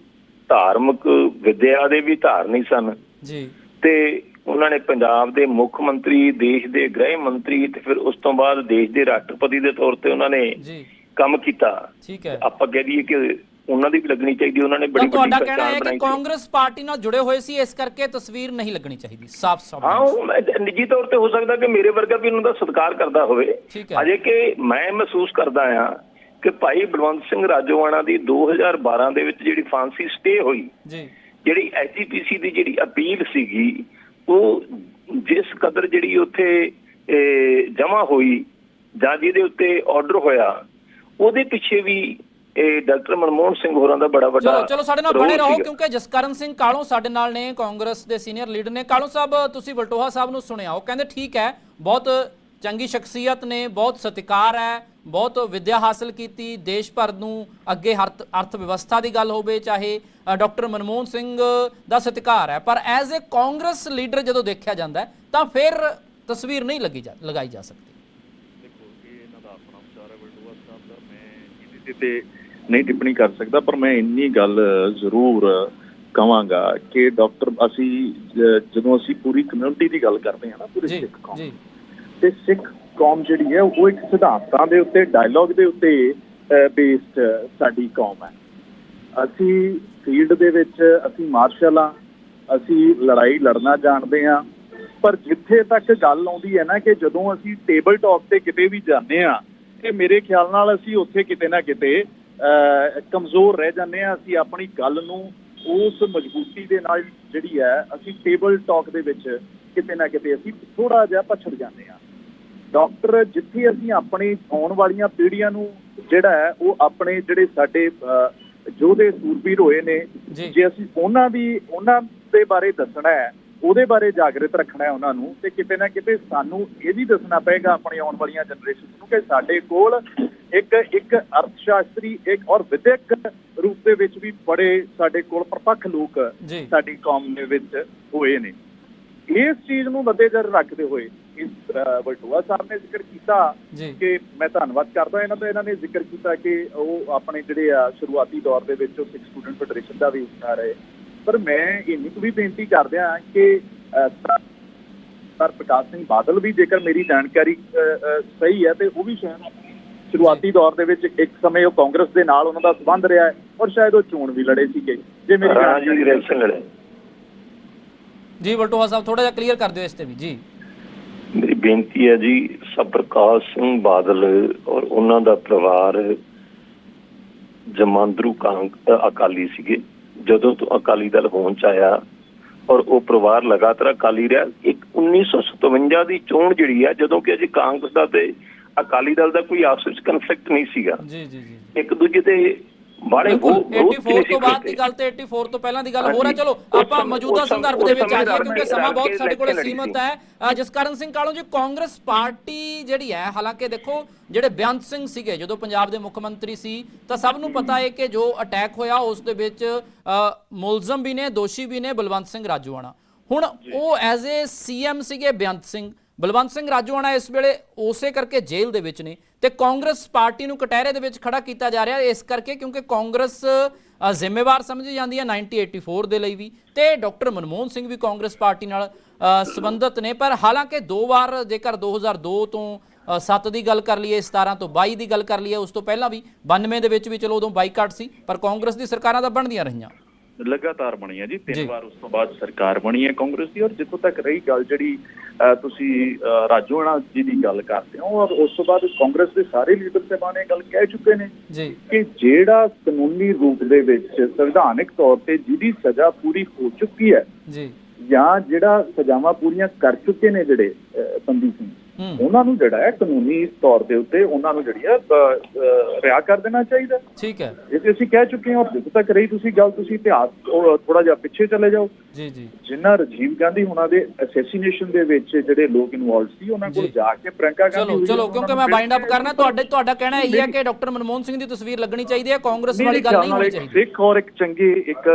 ਧਾਰਮਿਕ ਵਿਦਿਆ ਦੇ ਵੀ ਧਾਰਨੀ ਸਨ। ਜੀ। ਤੇ ਉਹਨਾਂ ਨੇ ਪੰਜਾਬ ਦੇ ਮੁੱਖ ਮੰਤਰੀ ਦੇਸ਼ ਦੇ ਗ੍ਰਹਿ ਮੰਤਰੀ ਤੇ ਫਿਰ ਉਸ ਤੋਂ ਬਾਅਦ ਦੇਸ਼ ਦੇ ਰਾਸ਼ਟਰਪਤੀ ਦੇ ਤੌਰ ਤੇ ਉਹਨਾਂ ਨੇ ਜੀ। ਕੰਮ ਕੀਤਾ। ਠੀਕ ਹੈ। ਆਪਾਂ ਕਹਿ ਦਈਏ ਕਿ ਉਹਨਾਂ ਦੀ ਵੀ ਲੱਗਣੀ ਚਾਹੀਦੀ ਉਹਨਾਂ ਨੇ ਬੜੀ ਵੱਡੀ ਤੁਹਾਡਾ ਕਹਿਣਾ ਹੈ ਕਿ ਕਾਂਗਰਸ ਪਾਰਟੀ ਨਾਲ ਜੁੜੇ ਹੋਏ ਸੀ ਇਸ ਕਰਕੇ ਤਸਵੀਰ ਨਹੀਂ ਲੱਗਣੀ ਚਾਹੀਦੀ ਸਾਫ਼ ਸਾਫ਼ ਹਾਂ ਉਹ ਮੈਂ ਨਿੱਜੀ ਤੌਰ ਤੇ ਹੋ ਸਕਦਾ ਕਿ ਮੇਰੇ ਵਰਗਾ ਵੀ ਉਹਨਾਂ ਦਾ ਸਤਿਕਾਰ ਕਰਦਾ ਹੋਵੇ। ਅਜੇ ਕਿ ਮੈਂ ਮਹਿਸੂਸ ਕਰਦਾ ਆ ਕਿ ਭਾਈ ਬਲਵੰਤ ਸਿੰਘ ਰਾਜੋਆਣਾ ਦੀ 2012 ਦੇ ਵਿੱਚ ਜਿਹੜੀ ਫਾਂਸੀ ਸਟੇ ਹੋਈ ਜੀ। ਜਿਹੜੀ ਐਸਜੀਪੀਸੀ ਦੀ ਜਿਹੜੀ ਅਪੀਲ ਸੀਗੀ ਉਹ ਜਿਸ ਕਦਰ ਜਿਹੜੀ ਉੱਥੇ ਜਮਾ ਹੋਈ ਜਾਂ ਜਿਹਦੇ ਉੱਤੇ ਆਰਡਰ ਹੋਇਆ ਉਹਦੇ ਪਿੱਛੇ ਵੀ ਇਹ ਡਾਕਟਰ ਮਨਮੋਹਨ ਸਿੰਘ ਹੋਰਾਂ ਦਾ ਬੜਾ ਵੱਡਾ ਚਲੋ ਚਲੋ ਸਾਡੇ ਨਾਲ ਬਣੇ ਰਹੋ। ਕਿਉਂਕਿ ਜਸਕਰਨ ਸਿੰਘ ਕਾਲੋਂ ਸਾਡੇ ਨਾਲ ਨੇ ਕਾਂਗਰਸ ਦੇ ਸੀਨੀਅਰ ਲੀਡਰ ਨੇ ਕਾਲੋਂ ਸਾਹਿਬ ਤੁਸੀਂ ਵਲਟੋਹਾ ਸਾਹਿਬ ਨੂੰ ਸੁਣਿਆ ਉਹ ਕਹਿੰਦੇ ਠੀਕ ਹੈ ਬਹੁਤ ਚੰਗੀ ਸ਼ਖਸੀਅਤ ਨੇ ਬਹੁਤ ਸਤਿਕਾਰ ਹੈ ਬਹੁਤ ਵਿਦਿਆ ਹਾਸਲ ਕੀਤੀ ਦੇਸ਼ ਭਰ ਨੂੰ ਅੱਗੇ ਅਰਥ ਵਿਵਸਥਾ ਦੀ ਗੱਲ ਹੋਵੇ ਚਾਹੇ ਡਾਕਟਰ ਮਨਮੋਹਨ ਸਿੰਘ ਦਾ ਸਤਿਕਾਰ ਹੈ ਪਰ ਐਜ਼ ਅ ਕਾਂਗਰਸ ਲੀਡਰ ਜਦੋਂ ਦੇਖਿਆ ਜਾਂਦਾ ਤਾਂ ਫਿਰ ਤਸਵੀਰ ਨਹੀਂ ਲੱਗੀ ਜਾ ਲਗਾਈ ਜਾ ਸਕਦੀ ਦੇਖੋ ਇਹ ਇਹਨਾਂ ਦਾ ਆਪਣਾ ਵਿਚਾਰ ਹੈ ਵਲਟੋਆ ਸਾਹਿਬ ਦਾ ਇਹਦੇ ਤੇ ਨਹੀਂ ਟਿੱਪਣੀ ਕਰ ਸਕਦਾ ਪਰ ਮੈਂ ਇੰਨੀ ਗੱਲ ਜ਼ਰੂਰ ਕਵਾਂਗਾ ਕਿ ਡਾਕਟਰ ਅਸੀਂ ਜਦੋਂ ਅਸੀਂ ਪੂਰੀ ਕਮਿਊਨਿਟੀ ਦੀ ਗੱਲ ਕਰਦੇ ਹਾਂ ਨਾ ਪੂਰੇ ਸਿੱਖ ਕੌਮ ਜੀ। ਤੇ ਸਿੱਖ ਕੌਮ ਜਿਹੜੀ ਹੈ ਉਹ ਇੱਕ ਸਿਧਾਂਤਾਂ ਦੇ ਉੱਤੇ ਡਾਇਲੌਗ ਦੇ ਉੱਤੇ ਬੇਸਡ ਸਾਡੀ ਕੌਮ ਹੈ। ਅਸੀਂ ਫੀਲਡ ਦੇ ਵਿੱਚ ਅਸੀਂ ਮਾਰਸ਼ਲ ਆ ਅਸੀਂ ਲੜਾਈ ਲੜਨਾ ਜਾਣਦੇ ਆ ਪਰ ਜਿੱਥੇ ਤੱਕ ਗੱਲ ਆਉਂਦੀ ਹੈ ਨਾ ਕਿ ਜਦੋਂ ਅਸੀਂ ਟੇਬਲ ਟਾਕ ਤੇ ਕਿਤੇ ਵੀ ਜਾਂਦੇ ਆ ਤੇ ਮੇਰੇ ਖਿਆਲ ਨਾਲ ਅਸੀਂ ਉੱਥੇ ਕਿਤੇ ਨਾ ਕਿਤੇ ਕਮਜ਼ੋਰ ਰਹਿ ਜਾਂਦੇ ਆ ਅਸੀਂ ਆਪਣੀ ਗੱਲ ਨੂੰ ਉਸ ਮਜ਼ਬੂਤੀ ਦੇ ਨਾਲ ਜਿਹੜੀ ਹੈ ਅਸੀਂ ਟੇਬਲ ਟਾਕ ਦੇ ਵਿੱਚ ਕਿਤੇ ਨਾ ਕਿਤੇ ਅਸੀਂ ਥੋੜਾ ਜਿਹਾ ਪਛੜ ਜਾਂਦੇ ਆ ਡਾਕਟਰ ਜਿੱਥੇ ਅਸੀਂ ਆਪਣੀ ਆਉਣ ਵਾਲੀਆਂ ਪੀੜ੍ਹੀਆਂ ਨੂੰ ਜਿਹੜਾ ਹੈ ਉਹ ਆਪਣੇ ਜਿਹੜੇ ਸਾਡੇ ਯੋਧੇ ਸੂਰਬੀਰ ਹੋਏ ਨੇ। ਜੇ ਅਸੀਂ ਉਹਨਾਂ ਦੀ ਉਹਨਾਂ ਦੇ ਬਾਰੇ ਦੱਸਣਾ ਹੈ ਉਹਦੇ ਬਾਰੇ ਜਾਗਰਿਤ ਰੱਖਣਾ ਹੈ ਉਹਨਾਂ ਨੂੰ ਤੇ ਕਿਤੇ ਨਾ ਕਿਤੇ ਸਾਨੂੰ ਇਹ ਵੀ ਦੱਸਣਾ ਪਏਗਾ ਆਪਣੀ ਆਉਣ ਵਾਲੀਆਂ ਜਨਰੇਸ਼ਨ ਨੂੰ ਕਿ ਸਾਡੇ ਕੋਲ ਇੱਕ ਇੱਕ ਅਰਥ ਸ਼ਾਸਤਰੀ ਇੱਕ ਔਰ ਵਿਦਿਅਕ ਰੂਪ ਦੇ ਵਿੱਚ ਵੀ ਬੜੇ ਸਾਡੇ ਕੋਲ ਪ੍ਰਪੱਖ ਲੋਕ। ਸਾਡੀ ਕੌਮ ਦੇ ਵਿੱਚ ਹੋਏ ਨੇ ਇਸ ਚੀਜ਼ ਨੂੰ ਮੱਦੇਨਜ਼ਰ ਰੱਖਦੇ ਹੋਏ ਇਸ ਅਹ, ਵਲਟੋਆ ਸਾਹਿਬ ਨੇ ਜ਼ਿਕਰ ਕੀਤਾ। ਕਿ ਮੈਂ ਧੰਨਵਾਦ ਕਰਦਾ ਇਹਨਾਂ ਦਾ ਇਹਨਾਂ ਨੇ ਜ਼ਿਕਰ ਕੀਤਾ ਕਿ ਉਹ ਆਪਣੇ ਜਿਹੜੇ ਆ ਸ਼ੁਰੂਆਤੀ ਦੌਰ ਦੇ ਵਿੱਚ ਉਹ ਸਿੱਖ ਸਟੂਡੈਂਟ ਫੈਡਰੇਸ਼ਨ ਦਾ ਵੀ ਹਿੱਸਾ ਰਹੇ ਪਰ ਮੈਂ ਇੰਨੀ ਕੁ ਵੀ ਬੇਨਤੀ ਕਰਦਿਆਂ ਕਿ ਸਰ ਪ੍ਰਕਾਸ਼ ਸਿੰਘ ਬਾਦਲ ਵੀ ਜੇਕਰ ਮੇਰੀ ਜਾਣਕਾਰੀ ਸਹੀ ਹੈ ਤੇ ਉਹ ਵੀ ਸ਼ਾਇਦ ਸ਼ੁਰੂਆਤੀ ਦੌਰ ਦੇ ਵਿੱਚ ਇੱਕ ਸਮੇਂ ਉਹ ਕਾਂਗਰਸ ਦੇ ਨਾਲ ਉਹਨਾਂ ਦਾ ਸੰਬੰਧ ਰਿਹਾ ਹੈ ਔਰ ਸ਼ਾਇਦ ਉਹ ਚੋਣ ਵੀ ਲੜੇ ਸੀਗੇ। ਜੇ ਮੇਰੀ ਜੀ ਜਾਣਕਾਰੀ ਗ੍ਰੈਪ ਸਿੰਘ ਲੜੇ। ਜੀ ਵਲਟੋਹਾ ਸਾਹਿਬ ਥੋੜਾ ਜਿਹਾ ਕਲੀਅਰ ਕਰ ਦਿਓ ਇਸ ਤੇ ਵੀ ਜੀ। ਮੇਰੀ ਬੇਨਤੀ ਹੈ ਜੀ ਸਤਿਪ੍ਰਕਾਸ਼ ਸਿੰਘ ਬਾਦਲ ਔਰ ਉਹਨਾਂ ਦਾ ਪਰਿਵਾਰ ਜਮਾਂਦਰੂ ਅਕਾਲੀ ਸੀਗੇ। ਜਦੋਂ ਤੋਂ ਅਕਾਲੀ ਦਲ ਹੋਂਦ ਚ ਆਇਆ ਔਰ ਉਹ ਪਰਿਵਾਰ ਲਗਾਤਾਰ ਅਕਾਲੀ ਰਿਹਾ ਇੱਕ 1957 ਦੀ ਚੋਣ ਜਿਹੜੀ ਹੈ ਜਦੋਂ ਕਿ ਅਜੇ ਕਾਂਗਰਸ ਦਾ ਤੇ ਅਕਾਲੀ ਦਲ ਦਾ ਕੋਈ ਆਪਸ ਵਿੱਚ ਕਨਫਲਿਕਟ ਨਹੀਂ ਸੀਗਾ। ਜੀ ਜੀ ਜੀ। ਇੱਕ ਦੂਜੇ ਤੇ ਬਿਲਕੁਲ ਉਹ ਵਿਰੋਧ 84 ਨਹੀਂ ਤੋਂ ਬਾਅਦ ਦੀ। ਗੱਲ ਤੇ 84 ਤੋਂ ਪਹਿਲਾਂ ਦੀ ਗੱਲ ਹੈ ਹਾਂਜੀ। ਚਲੋ ਆਪਾਂ ਮੌਜੂਦਾ ਸੰਦਰਭ ਦੇ ਵਿੱਚ ਆ ਜਾਈਏ ਕਿਉਂਕਿ ਸਮਾਂ ਬਹੁਤ ਸਾਡੇ ਕੋਲ ਸੀਮਤ। ਹੈ ਜਸਕਰਨ ਸਿੰਘ ਕਾਲੋਂ ਜੀ ਕਾਂਗਰਸ ਪਾਰਟੀ ਜਿਹੜੀ ਹੈ ਹਾਲਾਂਕਿ ਦੇਖੋ ਜਿਹੜੇ ਬੇਅੰਤ ਸਿੰਘ ਸੀਗੇ ਜਦੋਂ ਪੰਜਾਬ ਦੇ ਮੁੱਖ ਮੰਤਰੀ ਸੀ ਤਾਂ ਸਭ ਨੂੰ ਪਤਾ ਹੈ ਕਿ ਜੋ ਅਟੈਕ ਹੋਇਆ ਉਸ ਦੇ ਵਿੱਚ ਮੁਲਜ਼ਮ ਵੀ ਨੇ ਦੋਸ਼ੀ ਵੀ ਨੇ ਬਲਵੰਤ ਸਿੰਘ ਰਾਜੂਆਣਾ ਹੁਣ ਉਹ ਐਜ਼ ਏ ਸੀਐਮ ਸੀਗੇ ਬੇਅੰਤ ਸਿੰਘ ਬਲਵੰਤ ਸਿੰਘ ਰਾਜੂਆਣਾ ਇਸ ਵੇਲੇ ਉਸੇ ਕਰਕੇ ਜੇਲ੍ਹ ਦੇ ਵਿੱਚ ਨੇ ਤੇ ਕਾਂਗਰਸ ਪਾਰਟੀ ਨੂੰ ਕਟਹਿਰੇ ਦੇ ਵਿੱਚ ਖੜਾ ਕੀਤਾ ਜਾ ਰਿਹਾ ਇਸ ਕਰਕੇ ਕਿਉਂਕਿ ਕਾਂਗਰਸ ਜ਼ਿੰਮੇਵਾਰ ਸਮਝੀ ਜਾਂਦੀ ਹੈ 1984 ਦੇ ਲਈ ਵੀ ਤੇ ਡਾਕਟਰ ਮਨਮੋਹਨ ਸਿੰਘ ਵੀ ਕਾਂਗਰਸ ਪਾਰਟੀ ਨਾਲ ਅ, ਸੰਬੰਧਿਤ ਨੇ ਪਰ ਹਾਲਾਂਕਿ ਦੋ ਵਾਰ ਜੇਕਰ 2002 ਤੋਂ 7 ਦੀ ਗੱਲ ਕਰ ਲਈਏ 17 ਤੋਂ 22 ਦੀ ਗੱਲ ਕਰ ਲਈਏ ਉਸ ਤੋਂ ਪਹਿਲਾਂ ਵੀ 92 ਦੇ ਵਿੱਚ ਵੀ ਚਲੋ ਉਦੋਂ ਬਾਈਕਾਟ ਸੀ ਪਰ ਕਾਂਗਰਸ ਦੀ ਸਰਕਾਰਾਂ ਤਾਂ ਬਣਦੀਆਂ ਰਹੀਆਂ। ਲਗਾਤਾਰ ਬਣੀ ਹੈ ਜੀ। ਤਿੰਨ ਵਾਰ ਉਸ ਤੋਂ ਬਾਅਦ ਸਰਕਾਰ ਬਣੀ ਹੈ ਕਾਂਗਰਸ ਦੀ ਔਰ ਜਿੱਥੋਂ ਤੱਕ ਰਹੀ ਗੱਲ ਜਿਹੜੀ ਤੁਸੀਂ ਅਹ, ਰਾਜੋਆਣਾ ਜੀ ਦੀ ਗੱਲ ਕਰਦੇ ਹੋ ਔਰ ਉਸ ਤੋਂ ਬਾਅਦ ਕਾਂਗਰਸ ਦੇ ਸਾਰੇ ਲੀਡਰ ਸਾਹਿਬਾਨ ਇਹ ਗੱਲ ਕਹਿ ਚੁੱਕੇ ਨੇ ਕਿ ਜਿਹੜਾ ਕਾਨੂੰਨੀ ਰੂਪ ਦੇ ਵਿੱਚ ਸੰਵਿਧਾਨਿਕ ਤੌਰ ਤੇ ਜਿਹਦੀ ਸਜ਼ਾ ਪੂਰੀ ਹੋ ਚੁੱਕੀ ਹੈ ਜੀ। ਜਾਂ ਜਿਹੜਾ ਸਜ਼ਾਵਾਂ ਪੂਰੀਆਂ ਕਰ ਚੁੱਕੇ ਨੇ ਜਿਹੜੇ ਬੰਦੀ ਸਿੰਘ। ਉਹਨਾਂ ਨੂੰ ਜਿਹੜਾ ਹੈ ਕਾਨੂੰਨੀ ਤੌਰ ਦੇ ਉੱਤੇ ਉਹਨਾਂ ਨੂੰ ਜਿਹੜੀ ਹੈ ਰਿਹਾ ਕਰ ਦੇਣਾ ਚਾਹੀਦਾ। ਠੀਕ ਹੈ। ਇਹ ਤੇ ਅਸੀਂ ਕਹਿ ਚੁੱਕੇ ਹਾਂ ਔਰ ਤੱਕ ਰਹੀ ਤੁਸੀਂ ਗੱਲ ਤੁਸੀਂ ਇਤਿਹਾਸ ਥੋੜਾ ਜਿਹਾ ਪਿੱਛੇ ਚਲੇ ਜਾਓ। ਜੀ ਜੀ। ਜਿਨ੍ਹਾਂ ਰਾਜੀਵ ਗਾਂਧੀ ਹੁਣਾਂ ਦੇ ਅਸੈਸੀਨੇਸ਼ਨ ਦੇ ਵਿੱਚ ਜਿਹੜੇ ਲੋਕ ਇਨਵੋਲਡ ਸੀ ਉਹਨਾਂ ਕੋਲ ਜੀ। ਕੇ ਪ੍ਰਿਯੰਕਾ ਗਾਂਧੀ ਚਲੋ ਚਲੋ ਉਹਨਾਂ ਕਿਉਂਕਿ ਮੈਂ ਬਾਈਂਡ ਅਪ ਕਰਨਾ ਤੁਹਾਡੇ ਤੁਹਾਡਾ ਕਹਿਣਾ ਇਹ ਹੈ ਕਿ ਡਾਕਟਰ ਮਨਮੋਹਨ ਸਿੰਘ ਦੀ ਤਸਵੀਰ ਲੱਗਣੀ ਚਾਹੀਦੀ ਹੈ ਕਾਂਗਰਸ ਵਾਲੀ ਗੱਲ ਨਹੀਂ ਹੋਣੀ ਚਾਹੀਦੀ। ਸਿੱਖ ਔਰ ਇੱਕ ਚੰਗੇ ਇੱਕ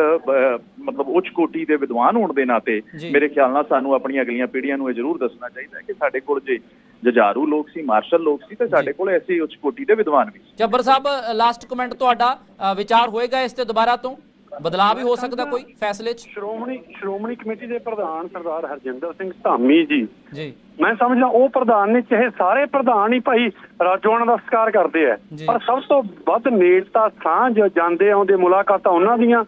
ਮਤਲਬ ਉੱਚ ਕੋਟੀ ਦੇ ਵਿਦਵਾਨ ਹੋਣ ਦੇ ਨਾਤੇ। ਮੇਰੇ ਖਿਆਲ ਨਾਲ ਸਾਨੂੰ ਆਪਣੀਆਂ ਅਗਲੀਆਂ ਪੀੜ੍ਹੀਆਂ ਨੂੰ ਇਹ ਜ਼ਰੂਰ ਦੱਸਣਾ ਚਾਹੀਦਾ ਹੈ ਕਿ ਸਾਡੇ ਕੋਲ ਜੇ ਜਜਾਰੂ ਲੋਕ ਸੀ ਮਾਰਸ਼ਲ ਲੋਕ ਸੀ ਤੇ ਸਾਡੇ ਕੋਲ ਐਸੇ ਉੱਚ ਕੋਟੀ ਦੇ ਵਿਦਵਾਨ ਵੀ ਸੀ। ਜੱਬਰ ਸਾਹਿਬ ਲਾਸਟ ਕਮੈਂਟ ਤੁਹਾਡਾ ਵਿਚਾਰ ਹੋਏਗਾ ਇਸ ਤੇ ਦੁਬਾਰਾ ਤੋਂ? ਬਦਲਾਅ ਵੀ ਹੋ ਸਕਦਾ ਕੋਈ ਫੈਸਲੇ 'ਚ? ਸ਼੍ਰੋਮਣੀ ਸ਼੍ਰੋਮਣੀ ਕਮੇਟੀ ਦੇ ਪ੍ਰਧਾਨ ਸਰਦਾਰ ਹਰਜਿੰਦਰ ਸਿੰਘ ਧਾਮੀ ਜੀ। ਜੀ। ਮੈਂ ਸਮਝਦਾ ਉਹ ਪ੍ਰਧਾਨ ਨੇ ਚਾਹੇ ਸਾਰੇ ਪ੍ਰਧਾਨ ਹੀ ਭਾਈ ਰਾਜੋਆਣਾ ਦਾ ਸਤਿਕਾਰ ਕਰਦੇ ਆ। ਪਰ ਸਭ ਤੋਂ ਵੱਧ ਨੇੜਤਾ ਸਾਂਝ ਜਾਂਦੇ ਆਉਂਦੇ ਮੁਲਾਕਾਤਾਂ ਉਹਨਾਂ ਦੀਆਂ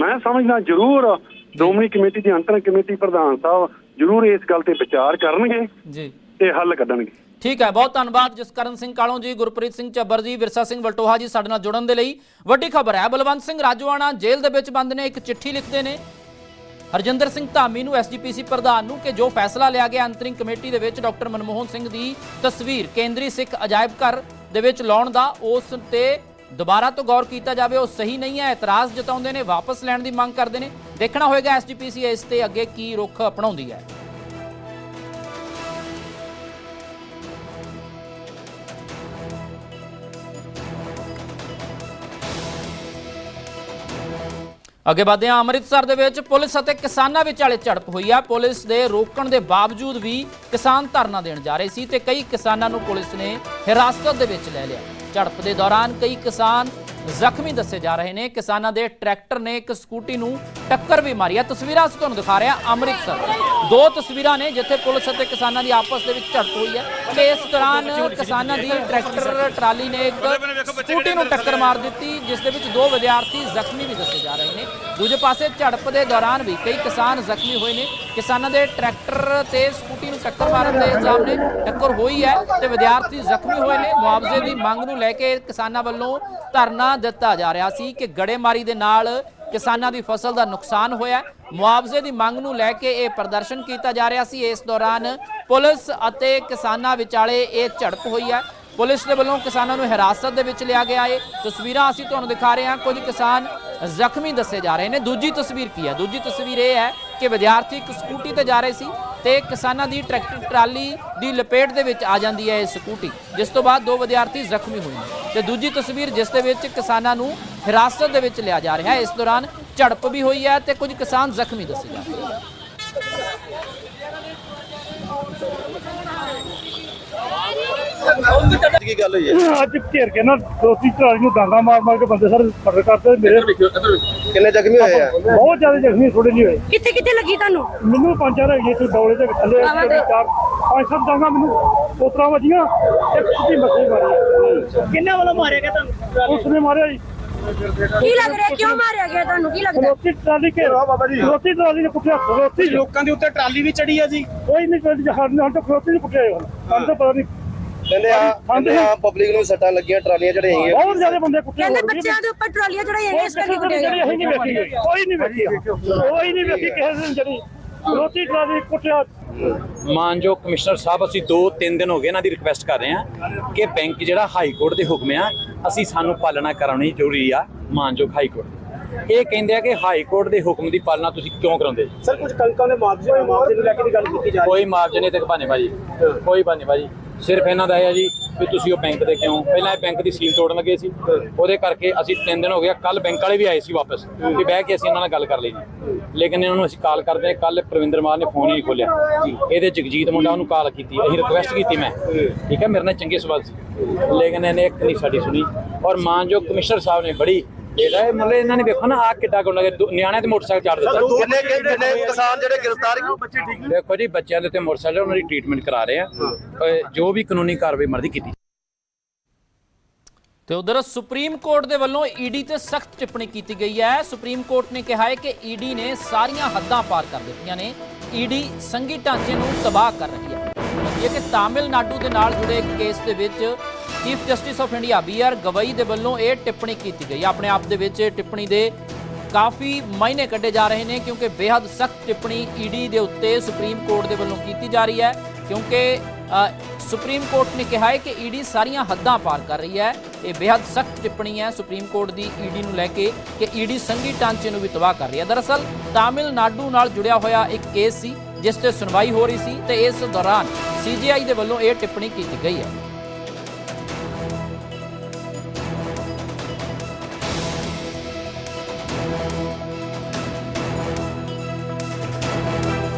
ਮੈਂ ਸਮਝਦਾ ਜ਼ਰੂਰ ਸ਼੍ਰੋਮਣੀ ਕਮੇਟੀ ਦੀ ਅੰਤਰ ਕਮੇਟੀ ਪ੍ਰਧਾਨ ਸਾਹਿਬ ਜ਼ਰੂਰ ਇਸ ਗੱਲ ਤੇ ਵਿਚਾਰ ਕਰਨਗੇ ਜੀ। ਤੇ ਹੱਲ ਕੱਢਣਗੇ। ਠੀਕ ਹੈ, ਬਹੁਤ ਧੰਨਵਾਦ ਜਸਕਰਨ ਸਿੰਘ ਕਾਲੋਂ ਜੀ, ਗੁਰਪ੍ਰੀਤ ਸਿੰਘ ਚੱਬਰ ਜੀ, ਵਿਰਸਾ ਸਿੰਘ ਵਲਟੋਹਾ ਜੀ ਸਾਡੇ ਨਾਲ ਜੁੜਨ ਦੇ ਲਈ। ਵੱਡੀ ਖਬਰ ਹੈ, ਬਲਵੰਤ ਸਿੰਘ ਰਾਜੋਆਣਾ ਜੇਲ੍ਹ ਦੇ ਵਿੱਚ ਬੰਦ ਨੇ, ਇੱਕ ਚਿੱਠੀ ਲਿਖਦੇ ਨੇ। ਹਰਜਿੰਦਰ ਸਿੰਘ ਧਾਮੀ ਨੂੰ ਐਸਜੀਪੀਸੀ ਪ੍ਰਧਾਨ ਨੂੰ ਕਿ ਜੋ ਫੈਸਲਾ ਲਿਆ ਗਿਆ ਅੰਤਰਿੰਗ ਕਮੇਟੀ ਦੇ ਵਿੱਚ, ਡਾਕਟਰ ਮਨਮੋਹਨ ਸਿੰਘ ਦੀ ਤਸਵੀਰ ਕੇਂਦਰੀ ਸਿੱਖ ਅਜਾਇਬ ਘਰ ਦੇ ਵਿੱਚ ਲਾਉਣ ਦਾ, ਉਸ ਤੇ ਦੁਬਾਰਾ ਤੋਂ ਗੌਰ ਕੀਤਾ ਜਾਵੇ, ਉਹ ਸਹੀ ਨਹੀਂ ਹੈ, ਇਤਰਾਜ਼ ਜਤਾਉਂਦੇ ਨੇ, ਵਾਪਸ ਲੈਣ ਦੀ ਮੰਗ ਕਰਦੇ ਨੇ। ਦੇਖਣਾ ਹੋਏਗਾ ਐਸਜੀਪੀਸੀ ਇਸ ਤੇ ਅੱਗੇ ਕੀ ਰੁਖ ਅਪਣਾਉਂਦੀ ਹੈ। ਅੱਗੇ ਵਧਦੇ ਹਾਂ, ਅੰਮ੍ਰਿਤਸਰ ਦੇ ਵਿੱਚ ਪੁਲਿਸ ਅਤੇ ਕਿਸਾਨਾਂ ਵਿਚਾਲੇ ਝੜਪ ਹੋਈ ਹੈ ਪੁਲਿਸ ਦੇ ਰੋਕਣ ਦੇ ਬਾਵਜੂਦ ਵੀ ਕਿਸਾਨ ਧਰਨਾ ਦੇਣ ਜਾ ਰਹੇ ਸੀ ਤੇ ਕਈ ਕਿਸਾਨਾਂ ਨੂੰ ਪੁਲਿਸ ਨੇ ਹਿਰਾਸਤ ਦੇ ਵਿੱਚ ਲੈ ਲਿਆ। ਝੜਪ ਦੇ ਦੌਰਾਨ ਕਈ ਕਿਸਾਨ ਜ਼ਖਮੀ ਦੱਸੇ ਜਾ ਰਹੇ ਨੇ। ਕਿਸਾਨਾਂ ਦੇ ਟਰੈਕਟਰ ਨੇ ਇੱਕ ਸਕੂਟੀ ਨੂੰ ਟੱਕਰ ਵੀ ਮਾਰੀ ਹੈ। ਤਸਵੀਰਾਂ ਅਸੀਂ ਤੁਹਾਨੂੰ ਦਿਖਾ ਰਹੇ ਹਾਂ ਅੰਮ੍ਰਿਤਸਰ ਦੋ ਤਸਵੀਰਾਂ ਨੇ ਜਿੱਥੇ ਪੁਲਿਸ ਅਤੇ ਕਿਸਾਨਾਂ ਦੀ ਆਪਸ ਦੇ ਵਿੱਚ ਝੜਪ ਹੋਈ ਹੈ ਤੇ ਇਸ ਦੌਰਾਨ ਕਿਸਾਨਾਂ ਦੀ ਟਰੈਕਟਰ ਟਰਾਲੀ ਨੇ ਇੱਕ ਸਕੂਟੀ ਨੂੰ ਟੱਕਰ ਮਾਰ ਦਿੱਤੀ, ਜਿਸ ਦੇ ਵਿੱਚ ਦੋ ਵਿਦਿਆਰਥੀ ਜ਼ਖਮੀ ਵੀ ਦੱਸੇ ਜਾ ਰਹੇ ਨੇ। ਦੂਜੇ ਪਾਸੇ ਝੜਪ ਦੇ ਦੌਰਾਨ ਵੀ ਕਈ ਕਿਸਾਨ ਜ਼ਖਮੀ ਹੋਏ ਨੇ। ਕਿਸਾਨਾਂ ਦੇ ਟਰੈਕਟਰ ਤੇ ਸਕੂਟੀ ਨੂੰ ਟੱਕਰ ਮਾਰਨ ਦੇ ਇਲਜ਼ਾਮ ਨੇ ਟੱਕਰ ਹੋਈ ਹੈ ਤੇ ਵਿਦਿਆਰਥੀ ਜ਼ਖਮੀ ਹੋਏ ਨੇ। ਮੁਆਵਜ਼ੇ ਦੀ ਮੰਗ ਨੂੰ ਲੈ ਕੇ ਕਿਸਾਨਾਂ ਵੱਲੋਂ ਧਰਨਾ ਦਿੱਤਾ ਜਾ ਰਿਹਾ ਸੀ ਕਿ ਗੜੇਮਾਰੀ ਦੇ ਨਾਲ ਕਿਸਾਨਾਂ ਦੀ ਫਸਲ ਦਾ ਨੁਕਸਾਨ ਹੋਇਆ ਮੁਆਵਜ਼ੇ ਦੀ ਮੰਗ ਨੂੰ ਲੈ ਕੇ ਇਹ ਪ੍ਰਦਰਸ਼ਨ ਕੀਤਾ ਜਾ ਰਿਹਾ ਸੀ। ਇਸ ਦੌਰਾਨ ਪੁਲਿਸ ਅਤੇ ਕਿਸਾਨਾਂ ਵਿਚਾਲੇ ਇਹ ਝੜਪ ਹੋਈ ਹੈ। ਪੁਲਿਸ ਦੇ ਵੱਲੋਂ ਕਿਸਾਨਾਂ ਨੂੰ ਹਿਰਾਸਤ ਦੇ ਵਿੱਚ ਲਿਆ ਗਿਆ ਹੈ। ਤਸਵੀਰਾਂ ਅਸੀਂ ਤੁਹਾਨੂੰ ਦਿਖਾ ਰਹੇ ਹਾਂ। ਕੁਝ ਕਿਸਾਨ ਜ਼ਖਮੀ ਦੱਸੇ ਜਾ ਰਹੇ ਨੇ। ਦੂਜੀ ਤਸਵੀਰ ਕੀ ਹੈ? ਦੂਜੀ ਤਸਵੀਰ ਇਹ ਹੈ ਕਿ ਵਿਦਿਆਰਥੀ ਇੱਕ ਸਕੂਟੀ ਤੇ ਜਾ ਰਹੇ ਸੀ ਤੇ ਕਿਸਾਨਾਂ ਦੀ ਟਰੈਕਟਰ, ਟਰਾਲੀ ਦੀ ਲਪੇਟ ਦੇ ਵਿੱਚ ਆ ਜਾਂਦੀ ਹੈ ਇਹ ਸਕੂਟੀ, ਜਿਸ ਤੋਂ ਬਾਅਦ ਦੋ ਵਿਦਿਆਰਥੀ ਜ਼ਖਮੀ ਹੋਏ ਨੇ। ਤੇ ਦੂਜੀ ਤਸਵੀਰ ਜਿਸ ਦੇ ਵਿੱਚ ਕਿਸਾਨਾਂ ਨੂੰ ਹਿਰਾਸਤ ਦੇ ਵਿੱਚ ਲਿਆ ਜਾ ਰਿਹਾ ਹੈ। ਇਸ ਦੌਰਾਨ ਝੜਪ ਵੀ ਹੋਈ ਹੈ ਤੇ ਕੁਝ ਕਿਸਾਨ ਜ਼ਖਮੀ ਦੱਸੇ ਜਾ ਰਹੇ ਨੇ। ਕੀ ਗੱਲ ਹੋਈ ਹੈ? ਅੱਜ ਘੇਰ ਕੇ ਨਾ ਦੋਸਤੀ ਢਾਲੀ ਨੂੰ ਡਾਂਗਾ ਮਾਰ ਮਾਰ ਕੇ ਬੰਦੇ ਸਾਰੇ ਫੜ ਕਰਦੇ ਮੇਰੇ। ਕਿੰਨੇ ਜ਼ਖਮੀ ਹੋਏ ਆ? ਬਹੁਤ ਜ਼ਿਆਦਾ ਜ਼ਖਮੀ ਥੋੜੇ ਨਹੀਂ ਹੋਏ। ਕਿੱਥੇ ਕਿੱਥੇ ਲੱਗੀ ਤੁਹਾਨੂੰ? ਮੈਨੂੰ ਪੰਜ ਚਾਰ ਹੈਗੇ ਸੀ ਬੌਲੇ ਦੇ ਥੱਲੇ ਚਾਰ ਪੰਜ ਸੱਤ ਡਾਂਗਾ ਮੈਨੂੰ ਉਤਰਾ ਵੱਜੀਆਂ ਇੱਕ ਸਿੱਧੀ ਮੱਥੇ ਮਾਰੀ। ਕਿੰਨੇ ਵੱਲੋਂ ਮਾਰਿਆ ਗਿਆ ਤੁਹਾਨੂੰ? ਉਸ ਨੇ ਮਾਰਿਆ ਜੀ। ਕੀ ਲੱਗ ਰਿਹਾ? ਕਿਉਂ ਮਾਰਿਆ ਗਿਆ ਤੁਹਾਨੂੰ? ਕੀ ਲੱਗਦਾ? ਰੋਟੀ ਟਰਾਲੀ ਘੇਰਾ। ਬਾਬਾ ਜੀ। ਰੋਟੀ ਟਰਾਲੀ ਨੇ ਕੁੱਟਿਆ ਰੋਟੀ ਲੋਕਾਂ ਦੇ ਉੱਤੇ ਟਰਾਲੀ ਵੀ ਚੜੀ ਆ ਜੀ। ਕੋਈ ਨਹੀਂ ਕੋਈ ਜਹਾਜ਼ ਨਾਲ ਤਾਂ ਰੋਟੀ ਨਹੀਂ ਕੁੱਟਿਆ ਹੁਣ। ਤਾਂ ਪਤਾ ਨਹੀਂ ਕਹਿੰਦੇ ਆ ਕਹਿੰਦੇ ਆ ਪਬਲਿਕ ਨੂੰ ਸੱਟਾਂ ਲੱਗੀਆਂ ਟਰਾਲੀਆਂ ਜਿਹੜੇ ਹੈਗੇ ਬਹੁਤ ਜ਼ਿਆਦਾ ਬੰਦੇ ਕੁੱਟੇ ਕਹਿੰਦੇ ਨੇ। ਬੱਚਿਆਂ ਦੇ ਉੱਪਰ ਟਰਾਲੀਆਂ ਚੜਾਈਆਂ ਇਸ ਕਰਕੇ ਅਸੀਂ ਨਹੀਂ ਵੇਖੀ ਕੋਈ ਨਹੀਂ ਵੇਖੀ। ਕੋਈ ਨਹੀਂ ਵੇਖੀ ਕਿਸੇ ਦਿਨ ਜਿਹੜੀ ਰੋਟੀ ਟਰਾਲੀ ਕੁੱਟਿਆ। ਮਾਨਯੋਗ ਕਮਿਸ਼ਨਰ ਸਾਹਿਬ ਅਸੀਂ 2-3 ਦਿਨ ਹੋ ਗਏ ਇਹਨਾਂ ਦੀ ਰਿਕੁਐਸਟ ਕਰ ਰਹੇ ਹਾਂ ਕਿ ਬੈਂਕ ਜਿਹੜਾ ਹਾਈ ਕੋਰਟ ਦੇ ਹੁਕਮ ਆ ਅਸੀਂ ਸਾਨੂੰ ਪਾਲਣਾ ਕਰਾਉਣੀ ਜ਼ਰੂਰੀ ਆ ਮਾਨਯੋਗ ਹਾਈ ਕੋਰਟ ਦੀ। ਇਹ ਕਹਿੰਦੇ ਆ ਕਿ ਹਾਈ ਕੋਰਟ ਦੇ ਹੁਕਮ ਦੀ ਪਾਲਣਾ ਤੁਸੀਂ ਕਿਉਂ ਕਰਾਉਂਦੇ? ਸਰ ਕੁਝ ਕੰਕਾਂ ਦੇ ਮੁਆਵਜ਼ੇ ਮੁਆਵਜ਼ੇ ਨੂੰ ਲੈ ਕੇ ਗੱਲ ਕੀਤੀ ਜਾ ਕੋਈ ਮਾਰਜਨ ਨਹੀਂ ਤੇ ਬਹਾਨੇ ਬਾਜੀ। ਕੋਈ ਬਹਾਨੇ ਬਾਜੀ। ਸਿਰਫ ਇਹਨਾਂ ਦਾ ਇਹ ਆ ਜੀ ਵੀ ਤੁਸੀਂ ਉਹ ਬੈਂਕ ਦੇ ਕਿਉਂ? ਪਹਿਲਾਂ ਇਹ ਬੈਂਕ ਦੀ ਸੀਲ ਤੋੜਨ ਲੱਗੇ ਸੀ। ਉਹਦੇ ਕਰਕੇ ਅਸੀਂ 3 ਦਿਨ ਹੋ ਗਿਆ ਕੱਲ ਬੈਂਕ ਵਾਲੇ ਵੀ ਆਏ ਸੀ ਵਾਪਸ, ਵੀ ਬਹਿ ਕੇ ਅਸੀਂ ਇਹਨਾਂ ਨਾਲ ਗੱਲ ਕਰ ਲਈ ਜੀ। ਲੇਕਿਨ ਇਹਨਾਂ ਨੂੰ ਅਸੀਂ ਕਾਲ ਕਰਦੇ ਕੱਲ ਪ੍ਰਵਿੰਦਰ ਮਾਨ ਨੇ ਫੋਨ ਹੀ ਨਹੀਂ ਖੋਲਿਆ ਇਹਦੇ ਜਗਜੀਤ ਮੁੰਡਾ ਉਹਨੂੰ ਕਾਲ ਕੀਤੀ, ਅਸੀਂ ਰਿਕੁਐਸਟ ਕੀਤੀ ਮੈਂ। ਠੀਕ ਹੈ, ਮੇਰੇ ਨਾਲ ਚੰਗੇ ਸਵਾਲ ਸੀ। ਲੇਕਿਨ ਇਹਨੇ ਇੱਕ ਨਹੀਂ ਸਾਡੀ ਸੁਣੀ। ਔਰ ਮਾਨਯੋਗ ਕਮਿਸ਼ਨਰ ਸਾਹਿਬ ਨੇ ਬੜੀ ਇਹਦਾ ਇਹ ਮਤਲਬ ਇਹਨਾਂ ਨੇ ਵੇਖੋ ਨਾ ਆ ਕਿੱਡਾ ਗੁੰਡਾ ਨਿਆਣਿਆਂ ਤੇ ਮੋਟਰਸਾਈਕਲ ਚਾੜ ਦਿੱਤਾ। ਕਿੰਨੇ ਕਿੰਨੇ ਕਿਸਾਨ ਜਿਹੜੇ ਗ੍ਰਿਫਤਾਰ ਬੱਚੇ ਠੀਕ ਦੇਖੋ ਜੀ ਬੱਚਿਆਂ ਦੇ ਉੱਤੇ ਮੋਟਰਸਾਈਕਲ ਉਹਨਾਂ ਦੀ ਟ੍ਰੀਟਮੈਂਟ ਕਰਾ ਰਹੇ ਆ। ਜੋ ਵੀ ਕਾਨੂੰਨੀ ਕਾਰਵਾਈ ਮਰਦੀ ਕੀਤੀ ਤੇ ਉਧਰ ਸੁਪਰੀਮ ਕੋਰਟ ਦੇ ਵੱਲੋਂ ਈਡੀ ਤੇ ਸਖਤ ਟਿੱਪਣੀ ਕੀਤੀ ਗਈ ਹੈ। ਸੁਪਰੀਮ ਕੋਰਟ ਨੇ ਕਿਹਾ ਹੈ ਕਿ ਈਡੀ ਨੇ ਸਾਰੀਆਂ ਹੱਦਾਂ ਪਾਰ ਕਰ ਦਿੱਤੀਆਂ ਨੇ। ਈਡੀ ਸੰਘੀ ਢਾਂਚੇ ਨੂੰ ਤਬਾਹ ਕਰ ਰਹੀ ਹੈ। ਇਹ ਕਿ ਤਾਮਿਲਨਾਡੂ ਦੇ ਨਾਲ ਜੁੜੇ ਇੱਕ ਕੇਸ ਦੇ ਵਿੱਚ chief justice of India B R Gavai ਦੇ ਵੱਲੋਂ ਇਹ ਟਿੱਪਣੀ ਕੀਤੀ ਗਈ। ਆਪਣੇ ਆਪ ਦੇ ਵਿੱਚ ਟਿੱਪਣੀ ਦੇ ਕਾਫੀ ਮਾਇਨੇ ਕੱਢੇ ਜਾ ਰਹੇ ਨੇ, ਕਿਉਂਕਿ ਬੇਹੱਦ ਸਖਤ ਟਿੱਪਣੀ ਈਡੀ ਦੇ ਉੱਤੇ ਸੁਪਰੀਮ ਕੋਰਟ ਦੇ ਵੱਲੋਂ ਕੀਤੀ ਜਾ ਰਹੀ ਹੈ। ਕਿਉਂਕਿ ਸੁਪਰੀਮ ਕੋਰਟ ਨੇ ਕਿਹਾ ਹੈ ਕਿ ਈਡੀ ਸਾਰੀਆਂ ਹੱਦਾਂ ਪਾਰ ਕਰ ਰਹੀ ਹੈ। ਇਹ ਬੇਹੱਦ ਸਖਤ ਟਿੱਪਣੀ ਹੈ ਸੁਪਰੀਮ ਕੋਰਟ ਦੀ ਈਡੀ ਨੂੰ ਲੈ ਕੇ ਕਿ ਈਡੀ ਸੰਗੀ ਟਾਂਚੇ ਨੂੰ ਵੀ ਤਬਾਹ ਕਰ ਰਹੀ ਹੈ। ਦਰਅਸਲ, ਤਾਮਿਲਨਾਡੂ ਨਾਲ ਜੁੜਿਆ ਹੋਇਆ ਇੱਕ ਕੇਸ ਸੀ, ਜਿਸ ਤੇ ਸੁਣਵਾਈ ਹੋ ਰਹੀ ਸੀ ਤੇ ਇਸ ਦੌਰਾਨ ਸੀਜੀਆਈ ਦੇ ਵੱਲੋਂ ਇਹ ਟਿੱਪਣੀ ਕੀਤੀ ਗਈ ਹੈ।